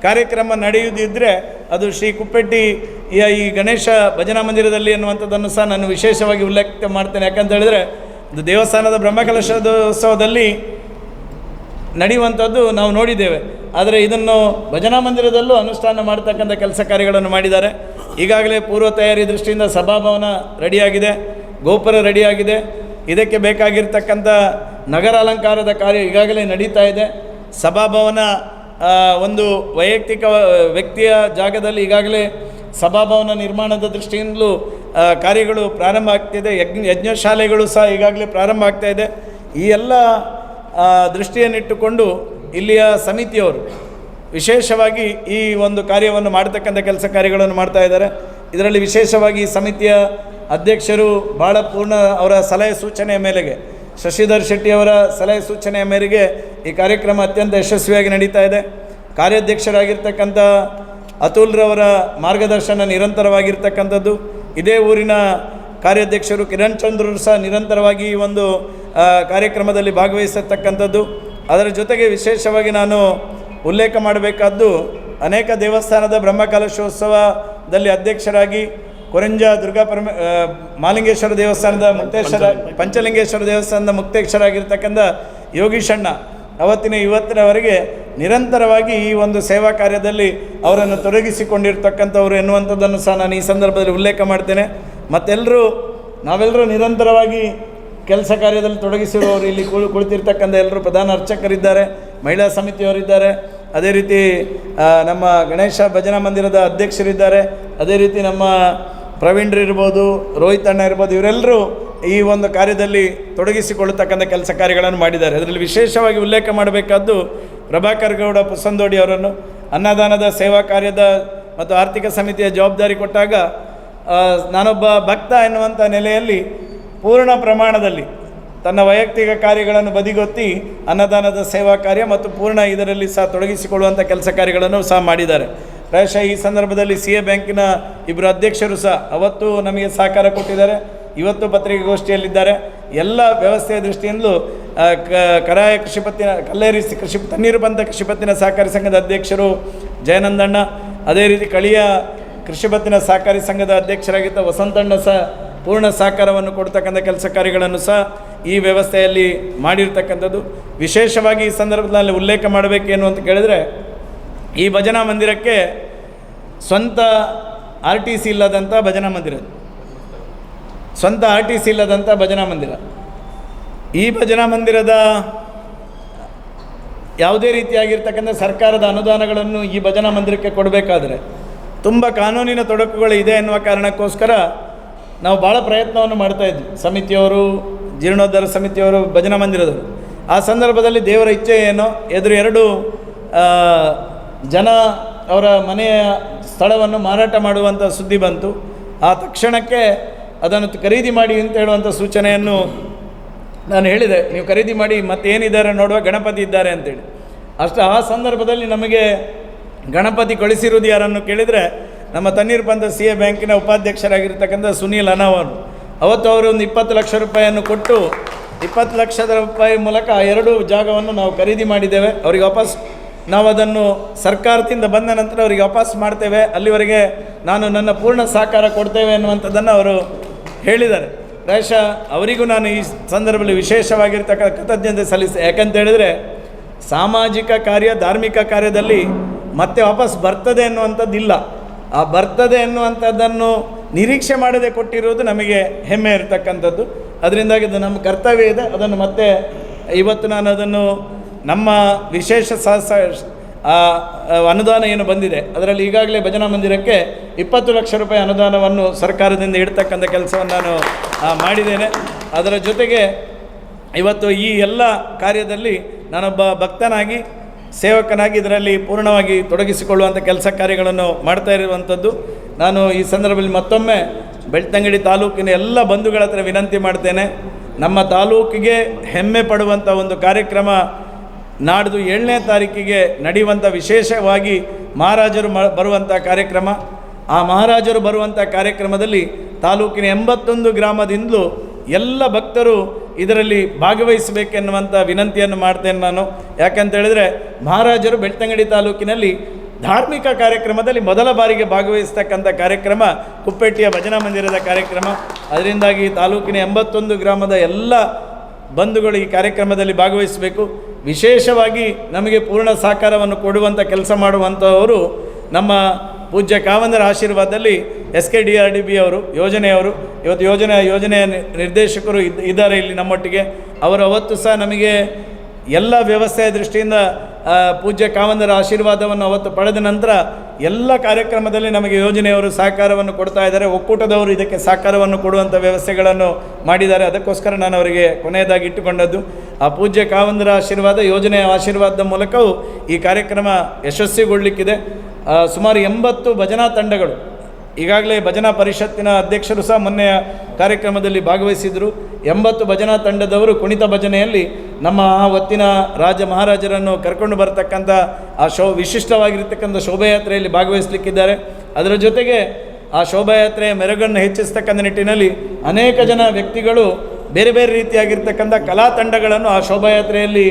ಕಾರ್ಯಕ್ರಮ ನಡೆಯುವುದಿದ್ದರೆ ಅದು ಶ್ರೀ ಕುಪ್ಪೆಟ್ಟಿ ಈ ಗಣೇಶ ಭಜನಾ ಮಂದಿರದಲ್ಲಿ ಅನ್ನುವಂಥದ್ದನ್ನು ಸಹ ನಾನು ವಿಶೇಷವಾಗಿ ಉಲ್ಲೇಖ ಮಾಡ್ತೇನೆ. ಯಾಕಂತ ಹೇಳಿದರೆ ದೇವಸ್ಥಾನದ ಬ್ರಹ್ಮಕಲಶೋತ್ಸವದಲ್ಲಿ ನಡೆಯುವಂಥದ್ದು ನಾವು ನೋಡಿದ್ದೇವೆ. ಆದರೆ ಇದನ್ನು ಭಜನಾ ಮಂದಿರದಲ್ಲೂ ಅನುಷ್ಠಾನ ಮಾಡ್ತಕ್ಕಂಥ ಕೆಲಸ ಕಾರ್ಯಗಳನ್ನು ಮಾಡಿದ್ದಾರೆ. ಈಗಾಗಲೇ ಪೂರ್ವ ತಯಾರಿ ದೃಷ್ಟಿಯಿಂದ ಸಭಾಭವನ ರೆಡಿಯಾಗಿದೆ. ಗೋಪುರ ರೆಡಿಯಾಗಿದೆ. ಇದಕ್ಕೆ ಬೇಕಾಗಿರ್ತಕ್ಕಂಥ ನಗರ ಅಲಂಕಾರದ ಕಾರ್ಯ ಈಗಾಗಲೇ ನಡೀತಾ ಇದೆ. ಸಭಾಭವನ ಒಂದು ವೈಯಕ್ತಿಕ, ವ್ಯಕ್ತಿಯ ಜಾಗದಲ್ಲಿ ಈಗಾಗಲೇ ಸಭಾಭವನ ನಿರ್ಮಾಣದ ದೃಷ್ಟಿಯಿಂದಲೂ ಕಾರ್ಯಗಳು ಪ್ರಾರಂಭ ಆಗ್ತಿದೆ. ಯಜ್ಞ, ಯಜ್ಞಶಾಲೆಗಳು ಸಹ ಈಗಾಗಲೇ ಪ್ರಾರಂಭ ಆಗ್ತಾ ಇದೆ. ಈ ಎಲ್ಲ ದೃಷ್ಟಿಯನ್ನಿಟ್ಟುಕೊಂಡು ಇಲ್ಲಿಯ ಸಮಿತಿಯವರು ವಿಶೇಷವಾಗಿ ಈ ಒಂದು ಕಾರ್ಯವನ್ನು ಮಾಡ್ತಕ್ಕಂಥ ಕೆಲಸ ಕಾರ್ಯಗಳನ್ನು ಮಾಡ್ತಾ ಇದ್ದಾರೆ. ಇದರಲ್ಲಿ ವಿಶೇಷವಾಗಿ ಸಮಿತಿಯ ಅಧ್ಯಕ್ಷರು ಭಾಳ ಪೂರ್ಣ ಅವರ ಸಲಹೆ ಸೂಚನೆಯ ಮೇಲೆಗೆ ಶಶಿಧರ್ ಶೆಟ್ಟಿಯವರ ಸಲಹೆ ಸೂಚನೆಯ ಮೇರೆಗೆ ಈ ಕಾರ್ಯಕ್ರಮ ಅತ್ಯಂತ ಯಶಸ್ವಿಯಾಗಿ ನಡೀತಾ ಇದೆ. ಕಾರ್ಯಾಧ್ಯಕ್ಷರಾಗಿರ್ತಕ್ಕಂಥ ಅತುಲ್ರವರ ಮಾರ್ಗದರ್ಶನ ನಿರಂತರವಾಗಿರ್ತಕ್ಕಂಥದ್ದು. ಇದೇ ಊರಿನ ಕಾರ್ಯಾಧ್ಯಕ್ಷರು ಕಿರಣ್ ಚಂದ್ರರು ಸಹ ನಿರಂತರವಾಗಿ ಒಂದು ಕಾರ್ಯಕ್ರಮದಲ್ಲಿ ಭಾಗವಹಿಸತಕ್ಕಂಥದ್ದು. ಅದರ ಜೊತೆಗೆ ವಿಶೇಷವಾಗಿ ನಾನು ಉಲ್ಲೇಖ ಮಾಡಬೇಕಾದ್ದು, ಅನೇಕ ದೇವಸ್ಥಾನದ ಬ್ರಹ್ಮಕಲಶೋತ್ಸವದಲ್ಲಿ ಅಧ್ಯಕ್ಷರಾಗಿ ಕೊರಂಜ ದುರ್ಗಾ ಪರಮ ಮಾಲಿಂಗೇಶ್ವರ ದೇವಸ್ಥಾನದ ಮುಕ್ತೇಶ್ವರ, ಪಂಚಲಿಂಗೇಶ್ವರ ದೇವಸ್ಥಾನದ ಮುಕ್ತೇಶ್ವರಾಗಿರ್ತಕ್ಕಂಥ ಯೋಗೀಶಣ್ಣ, ಅವತ್ತಿನ ಇವತ್ತಿನವರೆಗೆ ನಿರಂತರವಾಗಿ ಈ ಒಂದು ಸೇವಾ ಕಾರ್ಯದಲ್ಲಿ ಅವರನ್ನು ತೊಡಗಿಸಿಕೊಂಡಿರ್ತಕ್ಕಂಥವ್ರು ಎನ್ನುವಂಥದ್ದನ್ನು ಸಹ ನಾನು ಈ ಸಂದರ್ಭದಲ್ಲಿ ಉಲ್ಲೇಖ ಮಾಡ್ತೇನೆ. ಮತ್ತೆಲ್ಲರೂ, ನಾವೆಲ್ಲರೂ ನಿರಂತರವಾಗಿ ಕೆಲಸ ಕಾರ್ಯದಲ್ಲಿ ತೊಡಗಿಸಿರುವವರು ಇಲ್ಲಿ ಕುಳಿ ಕುಳಿತಿರ್ತಕ್ಕಂಥ ಎಲ್ಲರೂ ಪ್ರಧಾನ ಅರ್ಚಕರಿದ್ದಾರೆ, ಮಹಿಳಾ ಸಮಿತಿಯವರಿದ್ದಾರೆ. ಅದೇ ರೀತಿ ನಮ್ಮ ಗಣೇಶ ಭಜನಾ ಮಂದಿರದ ಅಧ್ಯಕ್ಷರಿದ್ದಾರೆ. ಅದೇ ರೀತಿ ನಮ್ಮ ಪ್ರವೀಣ್ರು ಇರ್ಬೋದು, ರೋಹಿತ್ ಅಣ್ಣ ಇರ್ಬೋದು, ಇವರೆಲ್ಲರೂ ಈ ಒಂದು ಕಾರ್ಯದಲ್ಲಿ ತೊಡಗಿಸಿಕೊಳ್ಳತಕ್ಕಂಥ ಕೆಲಸ ಕಾರ್ಯಗಳನ್ನು ಮಾಡಿದ್ದಾರೆ. ಅದರಲ್ಲಿ ವಿಶೇಷವಾಗಿ ಉಲ್ಲೇಖ ಮಾಡಬೇಕಾದ್ದು ಪ್ರಭಾಕರ್ ಗೌಡ ಪುಸಂದೋಡಿ ಅವರನ್ನು ಅನ್ನದಾನದ ಸೇವಾ ಕಾರ್ಯದ ಮತ್ತು ಆರ್ಥಿಕ ಸಮಿತಿಯ ಜವಾಬ್ದಾರಿ ಕೊಟ್ಟಾಗ ನಾನೊಬ್ಬ ಭಕ್ತ ಎನ್ನುವಂಥ ನೆಲೆಯಲ್ಲಿ ಪೂರ್ಣ ಪ್ರಮಾಣದಲ್ಲಿ ತನ್ನ ವೈಯಕ್ತಿಕ ಕಾರ್ಯಗಳನ್ನು ಬದಿಗೊತ್ತಿ ಅನ್ನದಾನದ ಸೇವಾ ಕಾರ್ಯ ಮತ್ತು ಪೂರ್ಣ ಇದರಲ್ಲಿ ಸಹ ತೊಡಗಿಸಿಕೊಳ್ಳುವಂಥ ಕೆಲಸ ಕಾರ್ಯಗಳನ್ನು ಸಹ ಮಾಡಿದ್ದಾರೆ. ಪ್ರಾಯಶಃ ಈ ಸಂದರ್ಭದಲ್ಲಿ ಸಿ ಎ ಬ್ಯಾಂಕಿನ ಇಬ್ಬರು ಅಧ್ಯಕ್ಷರು ಸಹ ಅವತ್ತು ನಮಗೆ ಸಹಕಾರ ಕೊಟ್ಟಿದ್ದಾರೆ. ಇವತ್ತು ಪತ್ರಿಕಾಗೋಷ್ಠಿಯಲ್ಲಿದ್ದಾರೆ. ಎಲ್ಲ ವ್ಯವಸ್ಥೆಯ ದೃಷ್ಟಿಯಿಂದಲೂ ಕರಾಯ ಕೃಷಿ ಪತ್ತಿನ, ಕಲ್ಲೇರಿ ಕೃಷಿ ತಣ್ಣೀರು ಬಂದ ಕೃಷಿ ಪತ್ತಿನ ಸಹಕಾರಿ ಸಂಘದ ಅಧ್ಯಕ್ಷರು ಜಯನಂದಣ್ಣ, ಅದೇ ರೀತಿ ಕಳಿಯ ಕೃಷಿ ಪತ್ತಿನ ಸಹಕಾರಿ ಸಂಘದ ಅಧ್ಯಕ್ಷರಾಗಿದ್ದ ವಸಂತಣ್ಣ ಸಹ ಪೂರ್ಣ ಸಹಕಾರವನ್ನು ಕೊಡ್ತಕ್ಕಂಥ ಕೆಲಸ ಕಾರ್ಯಗಳನ್ನು ಸಹ ಈ ವ್ಯವಸ್ಥೆಯಲ್ಲಿ ಮಾಡಿರ್ತಕ್ಕಂಥದ್ದು. ವಿಶೇಷವಾಗಿ ಈ ಸಂದರ್ಭದಲ್ಲಿ ಉಲ್ಲೇಖ ಮಾಡಬೇಕೇನು ಅಂತ ಕೇಳಿದರೆ, ಈ ಭಜನಾ ಮಂದಿರಕ್ಕೆ ಸ್ವಂತ ಆರ್ ಟಿ ಸಿ ಇಲ್ಲದಂಥ ಭಜನಾ ಮಂದಿರ. ಸ್ವಂತ ಆರ್ ಟಿ ಸಿ ಇಲ್ಲದಂಥ ಭಜನಾ ಮಂದಿರ. ಈ ಭಜನಾ ಮಂದಿರದ ಯಾವುದೇ ರೀತಿಯಾಗಿರ್ತಕ್ಕಂಥ ಸರ್ಕಾರದ ಅನುದಾನಗಳನ್ನು ಈ ಭಜನಾ ಮಂದಿರಕ್ಕೆ ಕೊಡಬೇಕಾದ್ರೆ ತುಂಬ ಕಾನೂನಿನ ತೊಡಕುಗಳು ಇದೆ ಎನ್ನುವ ಕಾರಣಕ್ಕೋಸ್ಕರ ನಾವು ಭಾಳ ಪ್ರಯತ್ನವನ್ನು ಮಾಡ್ತಾ ಇದ್ವಿ. ಸಮಿತಿಯವರು, ಜೀರ್ಣೋದ್ಧಾರ ಸಮಿತಿಯವರು, ಭಜನಾ ಮಂದಿರದವರು. ಆ ಸಂದರ್ಭದಲ್ಲಿ ದೇವರ ಇಚ್ಛೆ ಏನೋ? ಎದುರು ಎರಡು ಜನ ಅವರ ಮನೆಯ ಸ್ಥಳವನ್ನು ಮಾರಾಟ ಮಾಡುವಂಥ ಸುದ್ದಿ ಬಂತು. ಆ ತಕ್ಷಣಕ್ಕೆ ಅದನ್ನು ಖರೀದಿ ಮಾಡಿ ಅಂತ ಹೇಳುವಂಥ ಸೂಚನೆಯನ್ನು ನಾನು ಹೇಳಿದೆ. ನೀವು ಖರೀದಿ ಮಾಡಿ ಮತ್ತೇನಿದ್ದಾರೆ ನೋಡುವ ಗಣಪತಿ ಇದ್ದಾರೆ ಅಂತೇಳಿ. ಅಷ್ಟು, ಆ ಸಂದರ್ಭದಲ್ಲಿ ನಮಗೆ ಗಣಪತಿ ಕಳಿಸಿರುವುದು ಯಾರನ್ನು ಕೇಳಿದರೆ ನಮ್ಮ ತಣ್ಣೀರು ಬಂದ ಸಿ ಎ ಬ್ಯಾಂಕಿನ ಉಪಾಧ್ಯಕ್ಷರಾಗಿರ್ತಕ್ಕಂಥ ಸುನೀಲ್ ಅನಾವನ್ ಅವತ್ತು ಅವರು ಒಂದು ಇಪ್ಪತ್ತು ಲಕ್ಷ ರೂಪಾಯಿಯನ್ನು ಕೊಟ್ಟು ಇಪ್ಪತ್ತು ಲಕ್ಷದ ರೂಪಾಯಿ ಮೂಲಕ ಎರಡು ಜಾಗವನ್ನು ನಾವು ಖರೀದಿ ಮಾಡಿದ್ದೇವೆ. ಅವರಿಗೆ ವಾಪಸ್ ನಾವು ಅದನ್ನು ಸರ್ಕಾರದಿಂದ ಬಂದ ನಂತರ ಅವರಿಗೆ ವಾಪಸ್ ಮಾಡ್ತೇವೆ. ಅಲ್ಲಿವರೆಗೆ ನಾನು ನನ್ನ ಪೂರ್ಣ ಸಹಕಾರ ಕೊಡ್ತೇವೆ ಅನ್ನುವಂಥದ್ದನ್ನು ಅವರು ಹೇಳಿದ್ದಾರೆ. ಪ್ರಾಯಶಃ ಅವರಿಗೂ ನಾನು ಈ ಸಂದರ್ಭದಲ್ಲಿ ವಿಶೇಷವಾಗಿರ್ತಕ್ಕಂಥ ಕೃತಜ್ಞತೆ ಸಲ್ಲಿಸ ಯಾಕಂತ ಹೇಳಿದರೆ ಸಾಮಾಜಿಕ ಕಾರ್ಯ, ಧಾರ್ಮಿಕ ಕಾರ್ಯದಲ್ಲಿ ಮತ್ತೆ ವಾಪಸ್ ಬರ್ತದೆ ಅನ್ನುವಂಥದ್ದಿಲ್ಲ. ಆ ಬರ್ತದೆ ಅನ್ನುವಂಥದ್ದನ್ನು ನಿರೀಕ್ಷೆ ಮಾಡದೆ ಕೊಟ್ಟಿರುವುದು ನಮಗೆ ಹೆಮ್ಮೆ ಇರತಕ್ಕಂಥದ್ದು. ಅದರಿಂದಾಗಿ ಇದು ನಮ್ಮ ಕರ್ತವ್ಯ ಇದೆ. ಅದನ್ನು ಮತ್ತೆ ಇವತ್ತು ನಾನು ಅದನ್ನು ನಮ್ಮ ವಿಶೇಷ ಸಹಸ ಅನುದಾನ ಏನು ಬಂದಿದೆ, ಅದರಲ್ಲಿ ಈಗಾಗಲೇ ಭಜನಾ ಮಂದಿರಕ್ಕೆ ಇಪ್ಪತ್ತು ಲಕ್ಷ ರೂಪಾಯಿ ಅನುದಾನವನ್ನು ಸರ್ಕಾರದಿಂದ ಇಡ್ತಕ್ಕಂಥ ಕೆಲಸವನ್ನು ನಾನು ಮಾಡಿದ್ದೇನೆ. ಅದರ ಜೊತೆಗೆ ಇವತ್ತು ಈ ಎಲ್ಲ ಕಾರ್ಯದಲ್ಲಿ ನಾನೊಬ್ಬ ಭಕ್ತನಾಗಿ ಸೇವಕನಾಗಿ ಇದರಲ್ಲಿ ಪೂರ್ಣವಾಗಿ ತೊಡಗಿಸಿಕೊಳ್ಳುವಂಥ ಕೆಲಸ ಕಾರ್ಯಗಳನ್ನು ಮಾಡ್ತಾ ಇರುವಂಥದ್ದು ನಾನು ಈ ಸಂದರ್ಭದಲ್ಲಿ ಮತ್ತೊಮ್ಮೆ ಬೆಳ್ತಂಗಡಿ ತಾಲೂಕಿನ ಎಲ್ಲ ಬಂಧುಗಳ ಹತ್ರ ವಿನಂತಿ ಮಾಡ್ತೇನೆ. ನಮ್ಮ ತಾಲೂಕಿಗೆ ಹೆಮ್ಮೆ ಪಡುವಂಥ ಒಂದು ಕಾರ್ಯಕ್ರಮ ನಾಡ್ದು ಏಳನೇ ತಾರೀಕಿಗೆ ನಡೆಯುವಂಥ ವಿಶೇಷವಾಗಿ ಮಹಾರಾಜರು ಮ ಬರುವಂಥ ಕಾರ್ಯಕ್ರಮ. ಆ ಮಹಾರಾಜರು ಬರುವಂಥ ಕಾರ್ಯಕ್ರಮದಲ್ಲಿ ತಾಲೂಕಿನ ಎಂಬತ್ತೊಂದು ಗ್ರಾಮದಿಂದಲೂ ಎಲ್ಲ ಭಕ್ತರು ಇದರಲ್ಲಿ ಭಾಗವಹಿಸಬೇಕೆನ್ನುವಂಥ ವಿನಂತಿಯನ್ನು ಮಾಡ್ತೇನೆ ನಾನು. ಯಾಕಂತೇಳಿದರೆ ಮಹಾರಾಜರು ಬೆಳ್ತಂಗಡಿ ತಾಲೂಕಿನಲ್ಲಿ ಧಾರ್ಮಿಕ ಕಾರ್ಯಕ್ರಮದಲ್ಲಿ ಮೊದಲ ಬಾರಿಗೆ ಭಾಗವಹಿಸ್ತಕ್ಕಂಥ ಕಾರ್ಯಕ್ರಮ, ಕುಪ್ಪೆಟ್ಟಿಯ ಭಜನಾ ಮಂದಿರದ ಕಾರ್ಯಕ್ರಮ. ಅದರಿಂದಾಗಿ ತಾಲೂಕಿನ ಎಂಬತ್ತೊಂದು ಗ್ರಾಮದ ಎಲ್ಲ ಬಂಧುಗಳು ಈ ಕಾರ್ಯಕ್ರಮದಲ್ಲಿ ಭಾಗವಹಿಸಬೇಕು. ವಿಶೇಷವಾಗಿ ನಮಗೆ ಪೂರ್ಣ ಸಹಕಾರವನ್ನು ಕೊಡುವಂಥ ಕೆಲಸ ಮಾಡುವಂಥವರು ನಮ್ಮ ಪೂಜ್ಯ ಕಾವಂದರ ಆಶೀರ್ವಾದದಲ್ಲಿ S K D R D B ಅವರು, ಯೋಜನೆಯವರು, ಇವತ್ತು ಯೋಜನೆ, ಯೋಜನೆಯ ನಿರ್ದೇಶಕರು ಇದ್- ಇದ್ದಾರೆ ಇಲ್ಲಿ ನಮ್ಮೊಟ್ಟಿಗೆ. ಅವರು ಅವತ್ತು ಸಹ ನಮಗೆ ಎಲ್ಲ ವ್ಯವಸ್ಥೆಯ ದೃಷ್ಟಿಯಿಂದ ಪೂಜ್ಯ ಕಾವಂದರ ಆಶೀರ್ವಾದವನ್ನು ಅವತ್ತು ಪಡೆದ ನಂತರ ಎಲ್ಲ ಕಾರ್ಯಕ್ರಮದಲ್ಲಿ ನಮಗೆ ಯೋಜನೆಯವರು ಸಹಕಾರವನ್ನು ಕೊಡ್ತಾ ಇದ್ದಾರೆ. ಒಕ್ಕೂಟದವರು ಇದಕ್ಕೆ ಸಹಕಾರವನ್ನು ಕೊಡುವಂಥ ವ್ಯವಸ್ಥೆಗಳನ್ನು ಮಾಡಿದ್ದಾರೆ. ಅದಕ್ಕೋಸ್ಕರ ನಾನು ಅವರಿಗೆ ಕೊನೆಯದಾಗಿ ಇಟ್ಟುಕೊಂಡದ್ದು, ಆ ಪೂಜ್ಯ ಕಾವಂದರ ಆಶೀರ್ವಾದ, ಯೋಜನೆಯ ಆಶೀರ್ವಾದದ ಮೂಲಕವೂ ಈ ಕಾರ್ಯಕ್ರಮ ಯಶಸ್ವಿಗೊಳ್ಳಲಿಕ್ಕಿದೆ ಸುಮಾರು ಎಂಬತ್ತು ಭಜನಾ ತಂಡಗಳು. ಈಗಾಗಲೇ ಭಜನಾ ಪರಿಷತ್ತಿನ ಅಧ್ಯಕ್ಷರು ಸಹ ಮೊನ್ನೆಯ ಕಾರ್ಯಕ್ರಮದಲ್ಲಿ ಭಾಗವಹಿಸಿದರು. ಎಂಬತ್ತು ಭಜನಾ ತಂಡದವರು ಕುಣಿತ ಭಜನೆಯಲ್ಲಿ ನಮ್ಮ ಆ ಹೊತ್ತಿನ ರಾಜ ಮಹಾರಾಜರನ್ನು ಕರ್ಕೊಂಡು ಬರತಕ್ಕಂಥ ಆ ಶೋ, ವಿಶಿಷ್ಟವಾಗಿರ್ತಕ್ಕಂಥ ಶೋಭಾಯಾತ್ರೆಯಲ್ಲಿ ಭಾಗವಹಿಸಲಿಕ್ಕಿದ್ದಾರೆ. ಅದರ ಜೊತೆಗೆ ಆ ಶೋಭಾಯಾತ್ರೆಯ ಮೆರುಗನ್ನು ಹೆಚ್ಚಿಸ್ತಕ್ಕಂಥ ನಿಟ್ಟಿನಲ್ಲಿ ಅನೇಕ ಜನ ವ್ಯಕ್ತಿಗಳು ಬೇರೆ ಬೇರೆ ರೀತಿಯಾಗಿರ್ತಕ್ಕಂಥ ಕಲಾ ತಂಡಗಳನ್ನು ಆ ಶೋಭಾಯಾತ್ರೆಯಲ್ಲಿ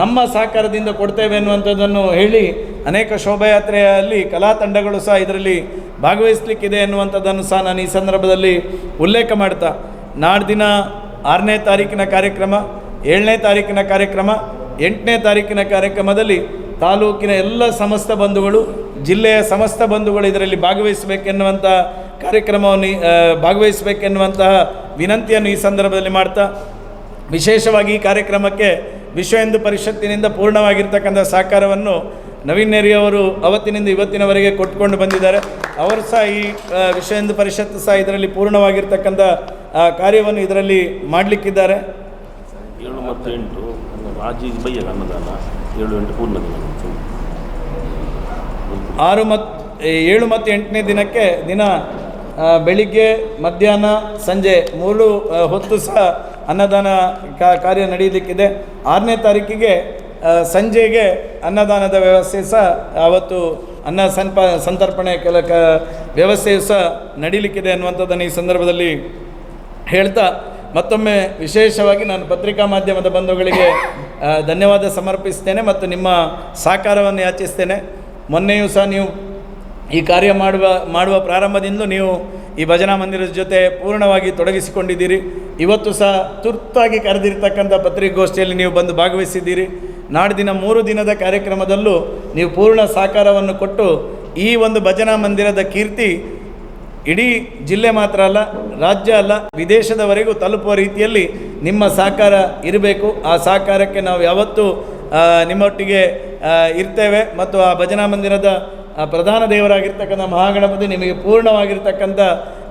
ನಮ್ಮ ಸಹಕಾರದಿಂದ ಕೊಡ್ತೇವೆ ಅನ್ನುವಂಥದ್ದನ್ನು ಹೇಳಿ ಅನೇಕ ಶೋಭಾಯಾತ್ರೆಯಲ್ಲಿ ಕಲಾ ತಂಡಗಳು ಸಹ ಇದರಲ್ಲಿ ಭಾಗವಹಿಸಲಿಕ್ಕಿದೆ ಎನ್ನುವಂಥದ್ದನ್ನು ಸಹ ನಾನು ಈ ಸಂದರ್ಭದಲ್ಲಿ ಉಲ್ಲೇಖ ಮಾಡ್ತಾ. ನಾಡ್ದಿನ ಆರನೇ ತಾರೀಕಿನ ಕಾರ್ಯಕ್ರಮ, ಏಳನೇ ತಾರೀಕಿನ ಕಾರ್ಯಕ್ರಮ, ಎಂಟನೇ ತಾರೀಕಿನ ಕಾರ್ಯಕ್ರಮದಲ್ಲಿ ತಾಲೂಕಿನ ಎಲ್ಲ ಸಮಸ್ತ ಬಂಧುಗಳು, ಜಿಲ್ಲೆಯ ಸಮಸ್ತ ಬಂಧುಗಳು ಇದರಲ್ಲಿ ಭಾಗವಹಿಸಬೇಕೆನ್ನುವಂಥ ಕಾರ್ಯಕ್ರಮವನ್ನು ಭಾಗವಹಿಸಬೇಕೆನ್ನುವಂತಹ ವಿನಂತಿಯನ್ನು ಈ ಸಂದರ್ಭದಲ್ಲಿ ಮಾಡ್ತಾ. ವಿಶೇಷವಾಗಿ ಈ ಕಾರ್ಯಕ್ರಮಕ್ಕೆ ವಿಶ್ವ ಹಿಂದೂ ಪರಿಷತ್ತಿನಿಂದ ಪೂರ್ಣವಾಗಿರ್ತಕ್ಕಂಥ ಸಹಕಾರವನ್ನು ನವೀನ್ ನೆರಿ ಅವರು ಅವತ್ತಿನಿಂದ ಇವತ್ತಿನವರೆಗೆ ಕೊಟ್ಕೊಂಡು ಬಂದಿದ್ದಾರೆ. ಅವರು ಸಹ ಈ ವಿಷಯದ ಪರಿಷತ್ತು ಸಹ ಇದರಲ್ಲಿ ಪೂರ್ಣವಾಗಿರ್ತಕ್ಕಂಥ ಕಾರ್ಯವನ್ನು ಇದರಲ್ಲಿ ಮಾಡಲಿಕ್ಕಿದ್ದಾರೆ. ಏಳು ಮತ್ತು ಎಂಟು ರಾಜಿ ಬಯ್ಯ ಅನ್ನದಾನ ಏಳು ಎಂಟು ಪೂರ್ಣ ದಿನ ಆರು ಮತ್ತು ಏಳು ಮತ್ತು ಎಂಟನೇ ದಿನಕ್ಕೆ ದಿನ ಬೆಳಿಗ್ಗೆ ಮಧ್ಯಾಹ್ನ ಸಂಜೆ ಮೂರು ಹೊತ್ತು ಸಹ ಅನ್ನದಾನ ಕಾರ್ಯ ನಡೆಯಲಿಕ್ಕಿದೆ ಆರನೇ ತಾರೀಕಿಗೆ ಸಂಜೆಗೆ ಅನ್ನದಾನದ ವ್ಯವಸ್ಥೆ ಸಹ ಆವತ್ತು ಅನ್ನ ಸಂಪ, ಸಂತರ್ಪಣೆ ಕೆಲ ಕ ವ್ಯವಸ್ಥೆಯು ಸಹ ನಡೀಲಿಕ್ಕಿದೆ ಅನ್ನುವಂಥದ್ದನ್ನು ಈ ಸಂದರ್ಭದಲ್ಲಿ ಹೇಳ್ತಾ ಮತ್ತೊಮ್ಮೆ ವಿಶೇಷವಾಗಿ ನಾನು ಪತ್ರಿಕಾ ಮಾಧ್ಯಮದ ಬಂಧುಗಳಿಗೆ ಧನ್ಯವಾದ ಸಮರ್ಪಿಸ್ತೇನೆ ಮತ್ತು ನಿಮ್ಮ ಸಹಕಾರವನ್ನು ಯಾಚಿಸ್ತೇನೆ. ಮೊನ್ನೆಯೂ ಸಹ ನೀವು ಈ ಕಾರ್ಯ ಮಾಡುವ ಮಾಡುವ ಪ್ರಾರಂಭದಿಂದ ನೀವು ಈ ಭಜನಾ ಮಂದಿರದ ಜೊತೆ ಪೂರ್ಣವಾಗಿ ತೊಡಗಿಸಿಕೊಂಡಿದ್ದೀರಿ. ಇವತ್ತು ಸಹ ತುರ್ತಾಗಿ ಕರೆದಿರ್ತಕ್ಕಂಥ ಪತ್ರಿಕಾಗೋಷ್ಠಿಯಲ್ಲಿ ನೀವು ಬಂದು ಭಾಗವಹಿಸಿದ್ದೀರಿ. ನಾಡಿನ ಮೂರು ದಿನದ ಕಾರ್ಯಕ್ರಮದಲ್ಲೂ ನೀವು ಪೂರ್ಣ ಸಹಕಾರವನ್ನು ಕೊಟ್ಟು ಈ ಒಂದು ಭಜನಾ ಮಂದಿರದ ಕೀರ್ತಿ ಇಡೀ ಜಿಲ್ಲೆ ಮಾತ್ರ ಅಲ್ಲ, ರಾಜ್ಯ ಅಲ್ಲ, ವಿದೇಶದವರೆಗೂ ತಲುಪುವ ರೀತಿಯಲ್ಲಿ ನಿಮ್ಮ ಸಹಕಾರ ಇರಬೇಕು. ಆ ಸಹಕಾರಕ್ಕೆ ನಾವು ಯಾವತ್ತೂ ನಿಮ್ಮೊಟ್ಟಿಗೆ ಇರ್ತೇವೆ. ಮತ್ತು ಆ ಭಜನಾ ಮಂದಿರದ ಪ್ರಧಾನ ದೇವರಾಗಿರ್ತಕ್ಕಂಥ ಮಹಾಗಣಪತಿ ನಿಮಗೆ ಪೂರ್ಣವಾಗಿರ್ತಕ್ಕಂಥ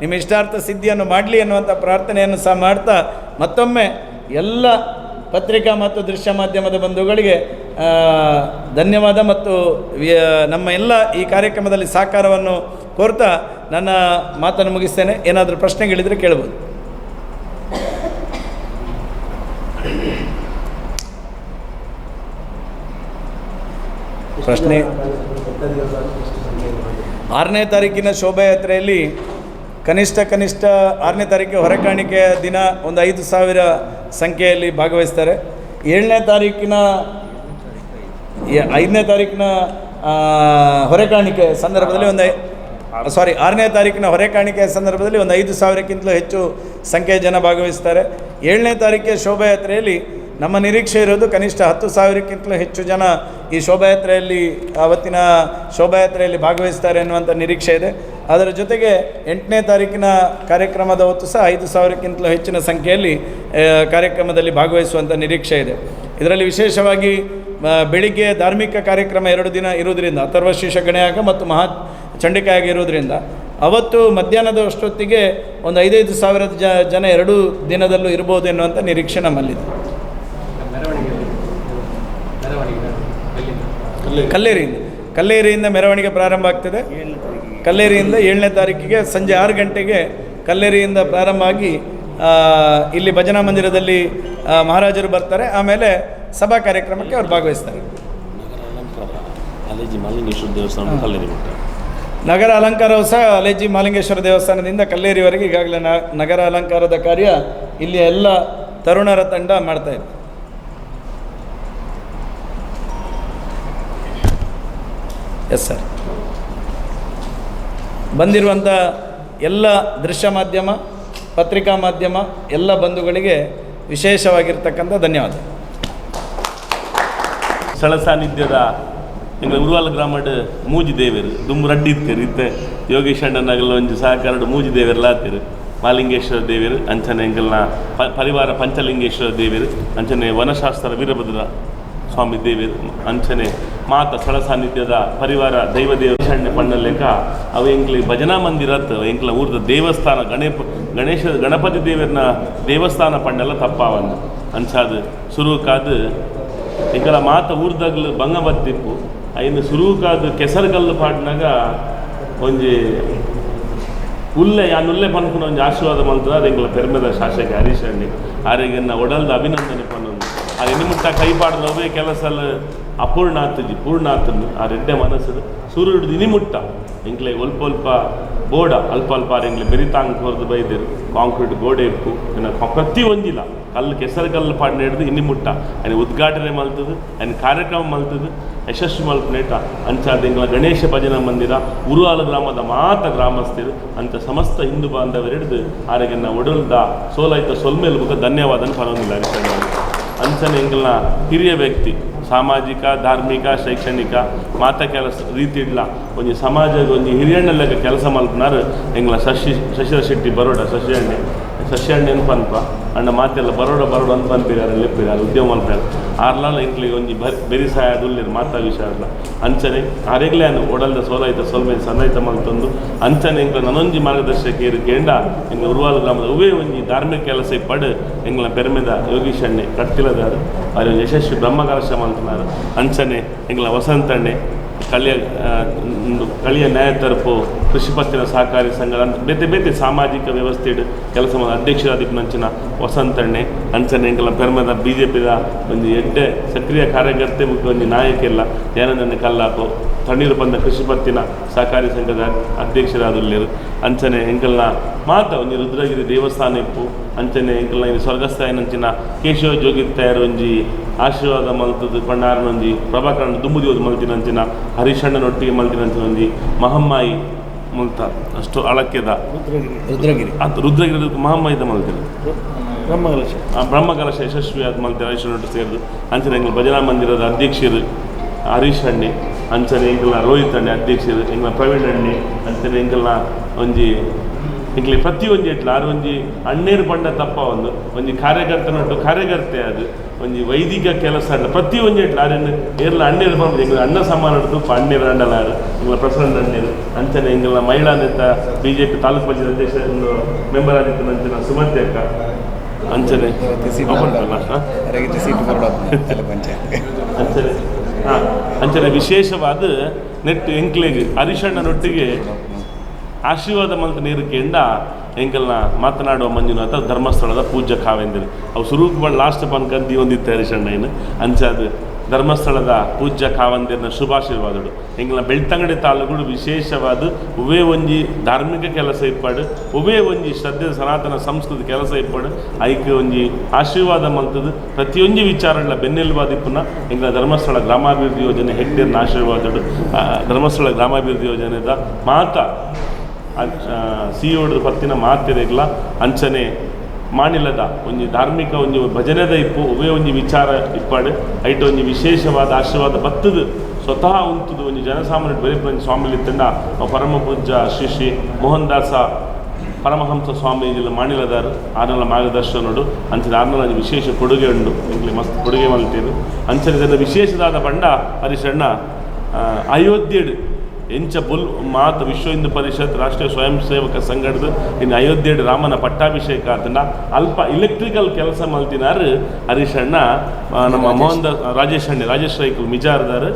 ನಿಮ್ಮ ಇಷ್ಟಾರ್ಥ ಸಿದ್ಧಿಯನ್ನು ಮಾಡಲಿ ಅನ್ನುವಂಥ ಪ್ರಾರ್ಥನೆಯನ್ನು ಸಹ ಮಾಡ್ತಾ ಮತ್ತೊಮ್ಮೆ ಎಲ್ಲ ಪತ್ರಿಕಾ ಮತ್ತು ದೃಶ್ಯ ಮಾಧ್ಯಮದ ಬಂಧುಗಳಿಗೆ ಧನ್ಯವಾದ ಮತ್ತು ನಮ್ಮ ಎಲ್ಲ ಈ ಕಾರ್ಯಕ್ರಮದಲ್ಲಿ ಸಹಕಾರವನ್ನು ಕೋರ್ತಾ ನನ್ನ ಮಾತನ್ನು ಮುಗಿಸ್ತೇನೆ. ಏನಾದರೂ ಪ್ರಶ್ನೆಗಳಿದ್ರೆ ಕೇಳ್ಬೋದು. ಪ್ರಶ್ನೆ ಆರನೇ ತಾರೀಕಿನ ಶೋಭಾಯಾತ್ರೆಯಲ್ಲಿ ಕನಿಷ್ಠ ಕನಿಷ್ಠ ಆರನೇ ತಾರೀಕಿಗೆ ಹೊರಕಾಣಿಕೆಯ ದಿನ ಒಂದು ಐದು ಸಾವಿರ ಸಂಖ್ಯೆಯಲ್ಲಿ ಭಾಗವಹಿಸ್ತಾರೆ. ಏಳನೇ ತಾರೀಕಿನ ಐದನೇ ತಾರೀಕಿನ ಹೊರೆಕಾಣಿಕೆ ಸಂದರ್ಭದಲ್ಲಿ ಒಂದು ಸಾರಿ ಆರನೇ ತಾರೀಕಿನ ಹೊರೆಕಾಣಿಕೆಯ ಸಂದರ್ಭದಲ್ಲಿ ಒಂದು ಐದು ಸಾವಿರಕ್ಕಿಂತಲೂ ಹೆಚ್ಚು ಸಂಖ್ಯೆಯ ಜನ ಭಾಗವಹಿಸ್ತಾರೆ. ಏಳನೇ ತಾರೀಕಿನ ಶೋಭಾಯಾತ್ರೆಯಲ್ಲಿ ನಮ್ಮ ನಿರೀಕ್ಷೆ ಇರೋದು ಕನಿಷ್ಠ ಹತ್ತು ಸಾವಿರಕ್ಕಿಂತಲೂ ಹೆಚ್ಚು ಜನ ಈ ಶೋಭಾಯಾತ್ರೆಯಲ್ಲಿ, ಆವತ್ತಿನ ಶೋಭಾಯಾತ್ರೆಯಲ್ಲಿ ಭಾಗವಹಿಸ್ತಾರೆ ಎನ್ನುವಂಥ ನಿರೀಕ್ಷೆ ಇದೆ. ಅದರ ಜೊತೆಗೆ ಎಂಟನೇ ತಾರೀಕಿನ ಕಾರ್ಯಕ್ರಮದ ಹೊತ್ತು ಸಹ ಐದು ಸಾವಿರಕ್ಕಿಂತಲೂ ಹೆಚ್ಚಿನ ಸಂಖ್ಯೆಯಲ್ಲಿ ಕಾರ್ಯಕ್ರಮದಲ್ಲಿ ಭಾಗವಹಿಸುವಂಥ ನಿರೀಕ್ಷೆ ಇದೆ. ಇದರಲ್ಲಿ ವಿಶೇಷವಾಗಿ ಬೆಳಿಗ್ಗೆ ಧಾರ್ಮಿಕ ಕಾರ್ಯಕ್ರಮ ಎರಡು ದಿನ ಇರುವುದರಿಂದ ಅಥರ್ವಶೀಷ ಗಣಯಾಗ ಮತ್ತು ಮಹಾ ಚಂಡಿಕಾಯಾಗ ಇರುವುದರಿಂದ, ಅವತ್ತು ಮಧ್ಯಾಹ್ನದ ಅಷ್ಟೊತ್ತಿಗೆ ಒಂದು ಐದೈದು ಸಾವಿರದ ಜನ ಎರಡೂ ದಿನದಲ್ಲೂ ಇರ್ಬೋದು ಎನ್ನುವಂಥ ನಿರೀಕ್ಷೆ ನಮ್ಮಲ್ಲಿದೆ. ಕಲ್ಲೇರಿಯಿಂದ. ಕಲ್ಲೇರಿಯಿಂದ ಮೆರವಣಿಗೆ ಪ್ರಾರಂಭ ಆಗ್ತದೆ. ಕಲ್ಲೇರಿಯಿಂದ ಏಳನೇ ತಾರೀಕಿಗೆ ಸಂಜೆ ಆರು ಗಂಟೆಗೆ ಕಲ್ಲೇರಿಯಿಂದ ಪ್ರಾರಂಭ ಆಗಿ ಇಲ್ಲಿ ಭಜನಾ ಮಂದಿರದಲ್ಲಿ ಮಹಾರಾಜರು ಬರ್ತಾರೆ. ಆಮೇಲೆ ಸಭಾ ಕಾರ್ಯಕ್ರಮಕ್ಕೆ ಅವರು ಭಾಗವಹಿಸ್ತಾರೆ. ನಗರ ಅಲಂಕಾರವು ಸಹ ಅಲೇಜಿ ಮಾಲಿಂಗೇಶ್ವರ ದೇವಸ್ಥಾನದಿಂದ ಕಲ್ಲೇರಿವರೆಗೆ ಈಗಾಗಲೇ ನ ನಗರ ಅಲಂಕಾರದ ಕಾರ್ಯ ಇಲ್ಲಿ ಎಲ್ಲ ತರುಣರ ತಂಡ ಮಾಡ್ತಾ ಇದೆ. ಎಸ್ ಸರ್ ಬಂದಿರುವಂಥ ಎಲ್ಲ ದೃಶ್ಯ ಮಾಧ್ಯಮ, ಪತ್ರಿಕಾ ಮಾಧ್ಯಮ, ಎಲ್ಲ ಬಂಧುಗಳಿಗೆ ವಿಶೇಷವಾಗಿರ್ತಕ್ಕಂಥ ಧನ್ಯವಾದ. ಸ್ಥಳ ಸಾನ್ನಿಧ್ಯದ ಉರುವಾಲ ಗ್ರಾಮಡ್ ಮೂಜಿ ದೇವರು ದುಂಬು ರಡ್ಡಿ ಇತ್ತೇರು, ಇತ್ತೆ ಯೋಗೇಶ್ ಅಣ್ಣನಾಗಲ್ಲ ಒಂದು ಸಹಕಾರಡು ಮೂಜಿ ದೇವೇರು ಲಾತೇರು ಮಾಲಿಂಗೇಶ್ವರ ದೇವೇರು, ಅಂಚನೆ ಎಂಗಲ್ನ ಪ, ಪರಿವಾರ ಪಂಚಲಿಂಗೇಶ್ವರ ದೇವರು, ಅಂಚನೆ ವನಶಾಸ್ತ್ರ ವೀರಭದ್ರ ಸ್ವಾಮಿ ದೇವಿರು, ಅಂಚನೆ ಮಾತ ಸ್ಥಳ ಸಾನ್ನಿಧ್ಯದ ಪರಿವಾರ ದೈವ ದೇವಶಾಣ್ಯ ಪಂಡಲೆಕ್ಕ ಅವು ಎಂಕ್ಲಿ ಭಜನಾ ಮಂದಿರತ್ ಎಂಕ್ಲ ಊರ್ದ ದೇವಸ್ಥಾನ ಗಣೇಪ ಗಣೇಶ, ಗಣಪತಿ ದೇವರನ ದೇವಸ್ಥಾನ ಪಣ್ಣೆಲ್ಲ ತಪ್ಪಾವನ್ನ. ಅನ್ಸಾದು ಸುರುಕಾದು ಎಂಕಲ ಮಾತ ಊರ್ದಾಗ್ಲು ಬಂಗ ಬತ್ತಿಪ್ಪು ಐನು ಸುರುಕಾದು ಕೆಸರುಗಲ್ಲು ಪಾಡಿನಾಗ ಒಂಜಿ ಉಲ್ಲೆ, ಆ ನುಲ್ಲೆ ಪನ್ಪುನ ಒಂಜಿ ಆಶೀರ್ವಾದ ಮಂತ್ರ ಅದು ಎಂಕ್ಲ ಪೆರ್ಮೆದ ಶಾಸಕ ಹರೀಶ್ ಅಣ್ಣಿ ಆರೆಗೆನ್ನ ಒಡಲ್ದ ಅಭಿನಂದನೆ ಪನ್ನೊಂದು ಆ ಮುಟ್ಟ ಕೈ ಪಾಡ್ದ ಅವೇ അപൂർണാത്തജി പൂർണാത്തന്ന് ആ രണ്ടേ മനസ്സിന് ಇನಿ ಮುಟ್ಟ ಎಂಗ್ಲೆ ಒಲ್ಪ ಒಲ್ಪ ಬೋಡ, ಅಲ್ಪ ಅಲ್ಪ ಇಂಗ್ಲೆ ಬೆರಿತಾಂಗ್ ಹೊರದು ಬೈದಿರು. ಕಾಂಕ್ರೀಟ್ ಗೋಡೆ ಇಪ್ಪು ಪ್ರತಿ ಒಂದಿಲ್ಲ ಕಲ್ಲು ಕೆಸರು ಕಲ್ಲು ಪಾಡಿನ ಹಿಡಿದು ಇನ್ನಿ ಮುಟ್ಟ ಉದ್ಘಾಟನೆ ಮಲ್ತದೆ ಅಲ್ಲಿ ಕಾರ್ಯಕ್ರಮ ಮಲ್ತದೆ. ಯಶಸ್ವಿ ಮಲ್ಪನೇಟ. ಅಂಚಾದ ಇಂಗ್ಲ ಗಣೇಶ ಭಜನಾ ಮಂದಿರ, ಉರುವಾಲ ಗ್ರಾಮದ ಮಾತ ಗ್ರಾಮಸ್ಥರು ಅಂತ ಸಮಸ್ತ ಹಿಂದೂ ಬಾಂಧವರಿಡಿದು ಆರೆಗೆನ್ನ ಒಡಲ್ದ ಸೋಲೈತ ಸೊಲ್ಮೇಲ್ ಮುಖ ಧನ್ಯವಾದನ ಪರವಾಗಿಲ್ಲ ಅಂಚನೆ ಇಂಗ್ಲ ಹಿರಿಯ ವ್ಯಕ್ತಿ ಸಾಮಾಜಿಕ, ಧಾರ್ಮಿಕ, ಶೈಕ್ಷಣಿಕ, ಮಾತ ಕೆಲಸ ರೀತಿ ಇಡ್ಲ ಒಂಜಿ ಸಮಾಜದ ಒಂಜಿ ಹಿರಿಯಣ್ಣ ಲೆಕ್ಕ ಕೆಲಸ ಮಲ್ಪನಾರು ಎಂಗ್ಲ ಶಶಿ ಶಶಿರ ಶೆಟ್ಟಿ ಬರೋಡ ಶಶಿ ಅಣ್ಣೆ ಶಶಿ ಅಣ್ಣೆ ಪನ್ಪ ಅಣ್ಣ ಮಾತೆಲ್ಲ ಬರೋಡ ಬರೋಡ ಅಂತ ಪನ್ಪಿಗಾರ ಲೆಪ್ಪಿಗಾರ ಉದ್ಯಮ ಅಂತ ಆರ್ಲಾಲ ಎಂಕ್ಲಿಗೆ ಒಂಜಿ ಬರಿ ಬೆರಿ ಸಹಾಯ ಅದುಲ್ಲಿರು ಮಾತಾ ವಿಷಯ ಅಲ್ಲ. ಅಂಚನೆ ಆರೆಗ್ಲೇ ಅನ್ನು ಒಡಲ್ದ ಸೋಲಾಯ್ತ ಸೋಲ್ಮೆ ಸನ್ನಾಯ್ತ ಮಲ್ತಂದು ಅಂಚನೆ ಎಂಗ್ಲ ನನೊಂಜಿ ಮಾರ್ಗದರ್ಶಕ ಇರು ಕೇಂಡ ಎಂಗ್ಲ ಉರುವಾಲ ಗ್ರಾಮದ ಅವೇ ಒಂಜಿ ಧಾರ್ಮಿಕ ಕೆಲಸ ಪಡ್ ಎಂಗ್ಲ ಪೆರ್ಮೆದ ಯೋಗೀಶ್ ಅಣ್ಣೆ ಕಟ್ಟಿಲದಾರು. ಅವ್ರ ಯಶಸ್ವಿ ಬ್ರಹ್ಮಕಲಶ ಮಲ್ತನಾರು ಅಂಚನೆ ಎಂಗ್ಲ ವಸಂತಣ್ಣೆ ಕಳಿಯ ಆ, ಒಂದು ಕಳಿಯ ನ್ಯಾಯ ತರಪು ಕೃಷಿ ಪತ್ತಿನ ಸಹಕಾರಿ ಸಂಘ ಬೇತೆ ಬೇತೆ ಸಾಮಾಜಿಕ ವ್ಯವಸ್ಥೆ ಕೆಲಸ ಮಾಡಿ ಅಧ್ಯಕ್ಷರಾದಿಪ್ಪನಂಚಿನ ವಸಂತಣ್ಣೆ ಅಂಚನೆ ಎಂಕಲ್ಲ ಪೆರ್ಮದ ಬಿ ಜೆ ಪಿದ ಒಂದು ಎಡ್ಡೆ ಸಕ್ರಿಯ ಕಾರ್ಯಕರ್ತೆ ಒಂದು ನಾಯಕ ಎಲ್ಲ ಧ್ಯಾನದನ್ನ ಕಲ್ಲಾಪು ತಣ್ಣೀರು ಬಂದ ಕೃಷಿ ಪತ್ತಿನ ಸಹಕಾರಿ ಸಂಘದ ಅಧ್ಯಕ್ಷರಾದುಲ್ಲೇರು. ಅಂಚನೆ ಎಂಕಲ್ನ ಮಾತ ಒಂಜಿ ರುದ್ರಗಿರಿ ದೇವಸ್ಥಾನ ಇಪ್ಪು ಅಂಚನೆ ಎಂಕಲ್ನ ಸ್ವರ್ಗಸ್ಥಾಯಿನಂಚಿನ ಕೇಶವ ಜೋಗಿತ್ತಾಯರು ಒಂಜಿ ಆಶೀರ್ವಾದ ಮಲ್ತದ್ದು ಕೊಂಡಾರನೊಂಜಿ ಪ್ರಭಾಕರಣ ದುಂಬುದಿ ಓದು ಮಲ್ತಿನಂಚಿನ ಹರಿಶಣ್ಣನೊಟ್ಟಿಗೆ ಮಲ್ತಿನಂಚಿನ ಒಂಜಿ ಮಹಮ್ಮಾಯಿ ಮುಲ್ತ ಅಷ್ಟು ಅಳಕ್ಯದ. ರುದ್ರಗಿರಿ. ಅದು ರುದ್ರಗಿರಿ ಮಹಮ್ಮಾಯಿದ ಮಲ್ತಿನ ಬ್ರಹ್ಮಕಲಶ ಆ ಬ್ರಹ್ಮಕಲಶ ಯಶಸ್ವಿಯಾದ ಮಲ್ತಿ ಹರೀಶನೊಟ್ಟು ಸೇರಿದು ಅಂಚನೆ ಎಂಗ್ಲ ಭಜನಾ ಮಂದಿರದ ಅಧ್ಯಕ್ಷರು ಹರೀಶ್ ಅಣ್ಣೆ ಅಂಚನೆ ಎಂಗ್ಲ ರೋಹಿತ್ ಅಣ್ಣೆ ಅಧ್ಯಕ್ಷರು ಎಂಗ್ಲ ಪ್ರವೀಣ್ ಅಣ್ಣಿ ಅಂಚನೆ ಎಂಗ್ಲ ಒಂಜಿ ಎಂಗ್ಲಿ ಪ್ರತಿ ಒಂಜಿ ಇಟ್ಲ ಆರು ಒಂಜಿ ಅಣ್ಣೇರು ಪಂಡ ತಪ್ಪ ಒಂದು ಒಂಜಿ ಕಾರ್ಯಕರ್ತನೊಟ್ಟು ಕಾರ್ಯಕರ್ತೆ ಅದು ಒಂಜಿ ವೈದಿಕ ಕೆಲಸ ಅಂಡ ಪ್ರತಿ ಒಂಜಿ ಇಟ್ಲ ಆರೇನು ಏರ್ಲ ಅಣ್ಣೇರು ಪಂಡ ಎಂಗ್ಲ ಅಣ್ಣ ಸಮಾನ ತುಪ್ಪ ಅಣ್ಣೇರು ಅಂಡಲಾರು ಎಂಗ್ಲ ಪ್ರಸಿಡೆಂಟ್ ಅಣ್ಣೇರು ಅಂಚನೆ ಎಂಗ್ಲ ಮಹಿಳಾ ನೇತ B J P taluk panchayat ಅಧ್ಯಕ್ಷ ಮೆಂಬರ್ ಆಗಿತ್ತು ಅಂಚನ ಸುಮತಿ ಅಕ್ಕ. ಅಂಚನೆ. ಅಂಚನೆ. ಹಾಂ ಅಂಚನೆ ವಿಶೇಷವಾದ ನೆಟ್ ಎಂಕ್ಲೇಜ್ ಹರಿಶಣ್ಣನೊಟ್ಟಿಗೆ ಆಶೀರ್ವಾದ ಮಂತ್ರ ನೀರಿಕೆಯಿಂದ ಕೆಂಡ ಎಂಕಲ್ನ ಮಾತನಾಡುವ ಮಂಜುನಾಥ ಧರ್ಮಸ್ಥಳದ ಪೂಜ್ಯ ಕಾವೆಂದಿರು. ಅವು ಬಂದು ಲಾಸ್ಟ್ ಈ ಒಂದಿತ್ತು ಹರಿಶಣ್ಣ ಏನು ಅಂಚಾದ ಧರ್ಮಸ್ಥಳದ ಪೂಜ್ಯ ಕಾವಂದಿರನ ಶುಭಾಶೀರ್ವಾದಗಳು. ಎಂಗ್ಲ ಬೆಳ್ತಂಗಡಿ ತಾಲೂಕುಗಳು ವಿಶೇಷವಾದ ಉವೇ ಒಂಜಿ ಧಾರ್ಮಿಕ ಕೆಲಸ ಇಪ್ಪಾಡು ಉವೇ ಒಂಜಿ ಶ್ರದ್ಧೆ, ಸನಾತನ ಸಂಸ್ಕೃತಿ ಕೆಲಸ ಇಪ್ಪಾಡು ಐಕ್ಯ ಒಂಜಿ ಆಶೀರ್ವಾದ ಮಂತದ್ದು ಪ್ರತಿಯೊಂದು ವಿಚಾರಗಳ ಬೆನ್ನೆಲುಬಾದಿಪ್ಪುನ ಎಂಗ್ಲ ಧರ್ಮಸ್ಥಳ ಗ್ರಾಮಾಭಿವೃದ್ಧಿ ಯೋಜನೆ ಹೆಗ್ಡೇರ್ನ ಆಶೀರ್ವಾದಗಳು. ಧರ್ಮಸ್ಥಳ ಗ್ರಾಮಾಭಿವೃದ್ಧಿ ಯೋಜನೆದ ಮಾತ ಸಿ ಒಡ್ದು ಪತ್ತಿನ ಇಲ್ಲ ಅಂಚನೆ ಮಾನಿಲದ ಒಂಜಿ ಧಾರ್ಮಿಕ ಒಂಜಿ ಭಜನೆದ ಇಪ್ಪು ಉವೇ ಒಂಜಿ ವಿಚಾರ ಇಪ್ಪಾಡು. ಐಟ ಒಂಜಿ ವಿಶೇಷವಾದ ಆಶೀರ್ವಾದ ಬತ್ತದು. ಸ್ವತಃ ಉಂತುದು ಒಂಜಿ ಜನಸಾಮಾನ್ಯ ಬೆರೆಪಂಜಿ ಸ್ವಾಮಿಲಿ ಅವ ಪರಮ ಪೂಜ್ಯ ಶ್ರೀ ಶ್ರೀ ಮೋಹನ್ ದಾಸ ಪರಮಹಂಸ ಸ್ವಾಮೀಜಿಲ ಮಾಣಿಲದಾರು ಆರ್ನಲ ಮಾರ್ಗದರ್ಶನಡು ಅಂಚನೆ ಆರ್ನಲ ಆರ್ನಲ್ಲ ವಿಶೇಷ ಕೊಡುಗೆ ಉಂಡು. ಇಲ್ಲಿ ಮಸ್ತ್ ಕೊಡುಗೆ ಮಲ್ತೇರು ಅಂಚನೆ ವಿಶೇಷದಾದ ಬಂಡ ಹರಿಶಣ್ಣ ಅಯೋಧ್ಯೆಡು ಎಂಚ ಬುಲ್ ಮಾತ ವಿಶ್ವ ಹಿಂದೂ ಪರಿಷತ್ ರಾಷ್ಟ್ರೀಯ ಸ್ವಯಂ ಸೇವಕ ಸಂಘಟದ ಇನ್ನು ಅಯೋಧ್ಯೆ ರಾಮನ ಪಟ್ಟಾಭಿಷೇಕ ಅದನ್ನು ಅಲ್ಪ ಇಲೆಕ್ಟ್ರಿಕಲ್ ಕೆಲಸ ಮಲ್ತಿನಾರು ಹರೀಶ್ ಅಣ್ಣ ನಮ್ಮ ಮೋಹನ್ ದಾಸ್ ರಾಜೇಶ್ ಅಣ್ಣ ರಾಜೇಶ್ ರೈಕಲ್ ಮಿಜಾರ್ದಾರ್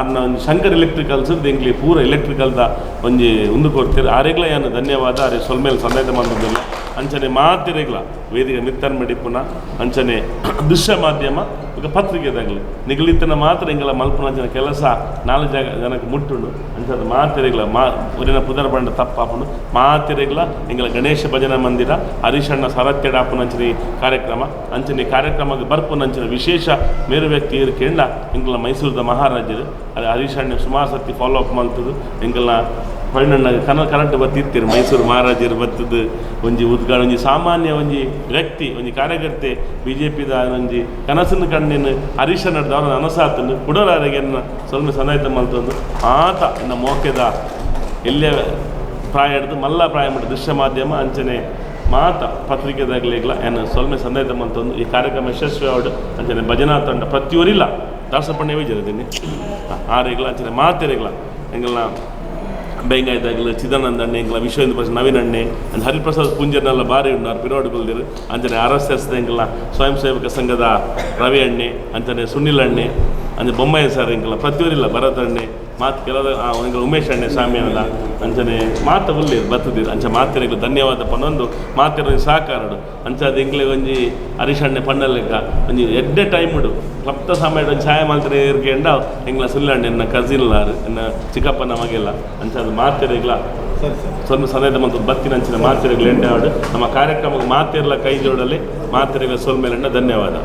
ಒಂದು ಶಂಕರ್ ಎಲೆಕ್ಟ್ರಿಕಲ್ಸ್ ಎಂಗ್ಲಿ ಪೂರ ಎಲೆಕ್ಟ್ರಿಕಲ್ದ ಒಂಜಿ ಉಂದು ಕೊಡ್ತೀರಿ. ಆರೆಗ್ಲ ಏನು ಧನ್ಯವಾದ ಅರೆ ಸೊಲ್ಮೇಲೆ ಸಂದೇಹ ಮಾಡೋದಿಲ್ಲ ಅಂಚನೆ ಮಾತಿರೆಗ್ಲ. ವೇದಿಕೆ ನಿತ್ತನ್ ಮಡಿಪುನ ಅಂಚನೆ ದೃಶ್ಯ ಮಾಧ್ಯಮ, ಈಗ ಪತ್ರಿಕೆದಾಗಲಿ ನಿಗಲಿತನ ಮಾತ್ರ ಇಂಗಲ ಮಲ್ಪನ ಅಂಚನೆ ಕೆಲಸ ನಾಲ್ಕು ಜಾಗ ಜನಕ್ಕೆ ಮುಟ್ಟುಂಡು. ಅಂಚದ ಮಾತಿರೆಗ್ಲ ಮಾ, ಊರಿನ ಪುದರ್ ಬಂಡ ತಪ್ಪಾಪುಂಡು ಮಾತಿರೆಗ್ಲ ಇಂಗಲ ಗಣೇಶ ಭಜನಾ ಮಂದಿರ, ಹರೀಶಣ್ಣ ಸರತ್ಯಡಾಪುನ ಅಂಚನೆ ಈ ಕಾರ್ಯಕ್ರಮ. ಅಂಚನೆ ಕಾರ್ಯಕ್ರಮಕ್ಕೆ ಬರ್ಪುನ ಅಂಚಿನ ವಿಶೇಷ ಮೇರು ವ್ಯಕ್ತಿ ಇರ್ಕೆಂಡ ಇಂಗಲ ಮೈಸೂರದ ಮಹಾರಾಜರು ಅದು ಹರೀಶಣ್ಣ ಸುಮಾರು ಸತಿ ಫಾಲೋ ಅಪ್ ಮಲ್ತದು ಇಂಗಲ್ನ ಪಣ್ಣಣ್ಣ ಕನ ಕರೆಂಟ್ ಬತ್ತಿರ್ತೀರಿ ಮೈಸೂರು ಮಹಾರಾಜರು ಬತ್ತದು ಒಂಜಿ ಉದ್ಘಾಟ ಒಂಜಿ ಸಾಮಾನ್ಯ ಒಂಜಿ ವ್ಯಕ್ತಿ, ಒಂಜಿ ಕಾರ್ಯಕರ್ತೆ ಬಿ ಜೆ ಪಿದ ಒಂಜಿ ಕನಸನ್ನು ಕಣ್ಣಿನ ಹರೀಶ ನಡೆದ ಅವನ ಅನಸಾತನು. ಕುಡಲಾರಗೆನ್ನ ಸ್ವಲ್ಪ ಸನಾಯಿತ ಮಲ್ತಂದು ಆತ ನಮ್ಮ ಮೋಕೆದ ಎಲ್ಲೇ ಪ್ರಾಯ ಹಿಡಿದು ಮಲ್ಲ ಪ್ರಾಯ ಮಾಡಿ ದೃಶ್ಯ ಮಾಧ್ಯಮ ಅಂಚನೆ ಮಾತ ಪತ್ರಿಕೆದಾಗಲಿಗ್ಲ ಏನು ಸ್ವಲ್ಪ ಸಂದೇಹ ಮಂತೊಂದು ಈ ಕಾರ್ಯಕ್ರಮ ಯಶಸ್ವಿ ಆವಡು ಅಂಚನೆ ಭಜನಾ ತಂಡ. ಪ್ರತಿಯೊರಿಲ್ಲ ದಾಸಪಣ್ಣವೇ ಆ ಆರೆಗ್ಲ ಅಂಚನೆ ಮಾತೆರೆಗ್ಲ. ಎಂಗೆಲ್ಲ ಬೆಂಗಾಯ್ದಾಗಲು ಚಿದಾನಂದ ಅಣ್ಣೆ ಎಂಗ್ಲ ವಿಶ್ವ ಹಿಂದೂ ಪರಿಷತ್ ನವೀನ್ ಅಣ್ಣೆ ಅಂದ್ ಹರಿಪ್ರಸಾದ್ ಪುಂಜರ್ನೆಲ್ಲ ಬಾರಿ ಉಂಡು ಪಿರೋಡ್ ಬಲ್ದಿರು. ಅಂಚನೆ ಆರ್ ಎಸ್ ಎಸ್ ಎಂಕಲ ಸ್ವಯಂ ಸೇವಕ ಸಂಘದ ರವಿ ಅಣ್ಣೆ ಅಂಚನೆ ಸುನಿಲ್ ಅಣ್ಣೆ ಅಂದ್ರೆ ಬೊಮ್ಮಾಯಿ ಸರ್ ಎಂಗೆಲ್ಲ ಪ್ರತಿಯೊರಿಲ್ಲ ಭರತ್ ಅಣ್ಣೆ ಮಾತು ಕೆಲವು ಉಮೇಶ್ ಅಣ್ಣೆ ಸ್ವಾಮಿಯಲ್ಲ ಅಂಚನೆ ಮಾತು ಬಲ್ಲಿ ಬರ್ತದಿರು ಅಂಚ ಮಾತಿರಗಳು ಧನ್ಯವಾದ ಪನ್ನೊಂದು ಮಾತಿರ ಸಹಕಾರಡು ಅಂಚ ಅದು ಎಂಗ್ಲೆ ಒಂಜಿ ಹರೀಶ್ ಅಣ್ಣೆ ಪಣ್ಣಲೆಕ್ಕ ಒಂಜಿ ಎಡ್ಡೆ ಟೈಮ್ ಇಡು. ಕ್ಲಪ್ತ ಸಮಯ ಒಂದು ಮಾತ್ರೆ ಮಾತ್ರ ಇರ್ಕೆಂಡ ಎಂಗ್ಲ ಸುಲ್ಲಣ್ಣ ಎನ್ನ ಕಸಿನ್ ಲಾರು ಎನ್ನ ಚಿಕ್ಕಪ್ಪನ ಮಗೆಲ್ಲ. ಅಂಚ ಅದು ಮಾತಿರಗ್ಲ. ಸ್ವಲ್ಪ ಸಮಯದ ಮತ್ತು ಬತ್ತಿನ ಅಂಚಿನ ಮಾತಿರಗಳು ಎಂಡೆ ಆಡು ನಮ್ಮ ಕಾರ್ಯಕ್ರಮಕ್ಕೆ ಮಾತಿರಲ ಕೈ ಜೋಡಲಿ ಮಾತಿರಗಳ ಮೇಲೆ ಧನ್ಯವಾದ.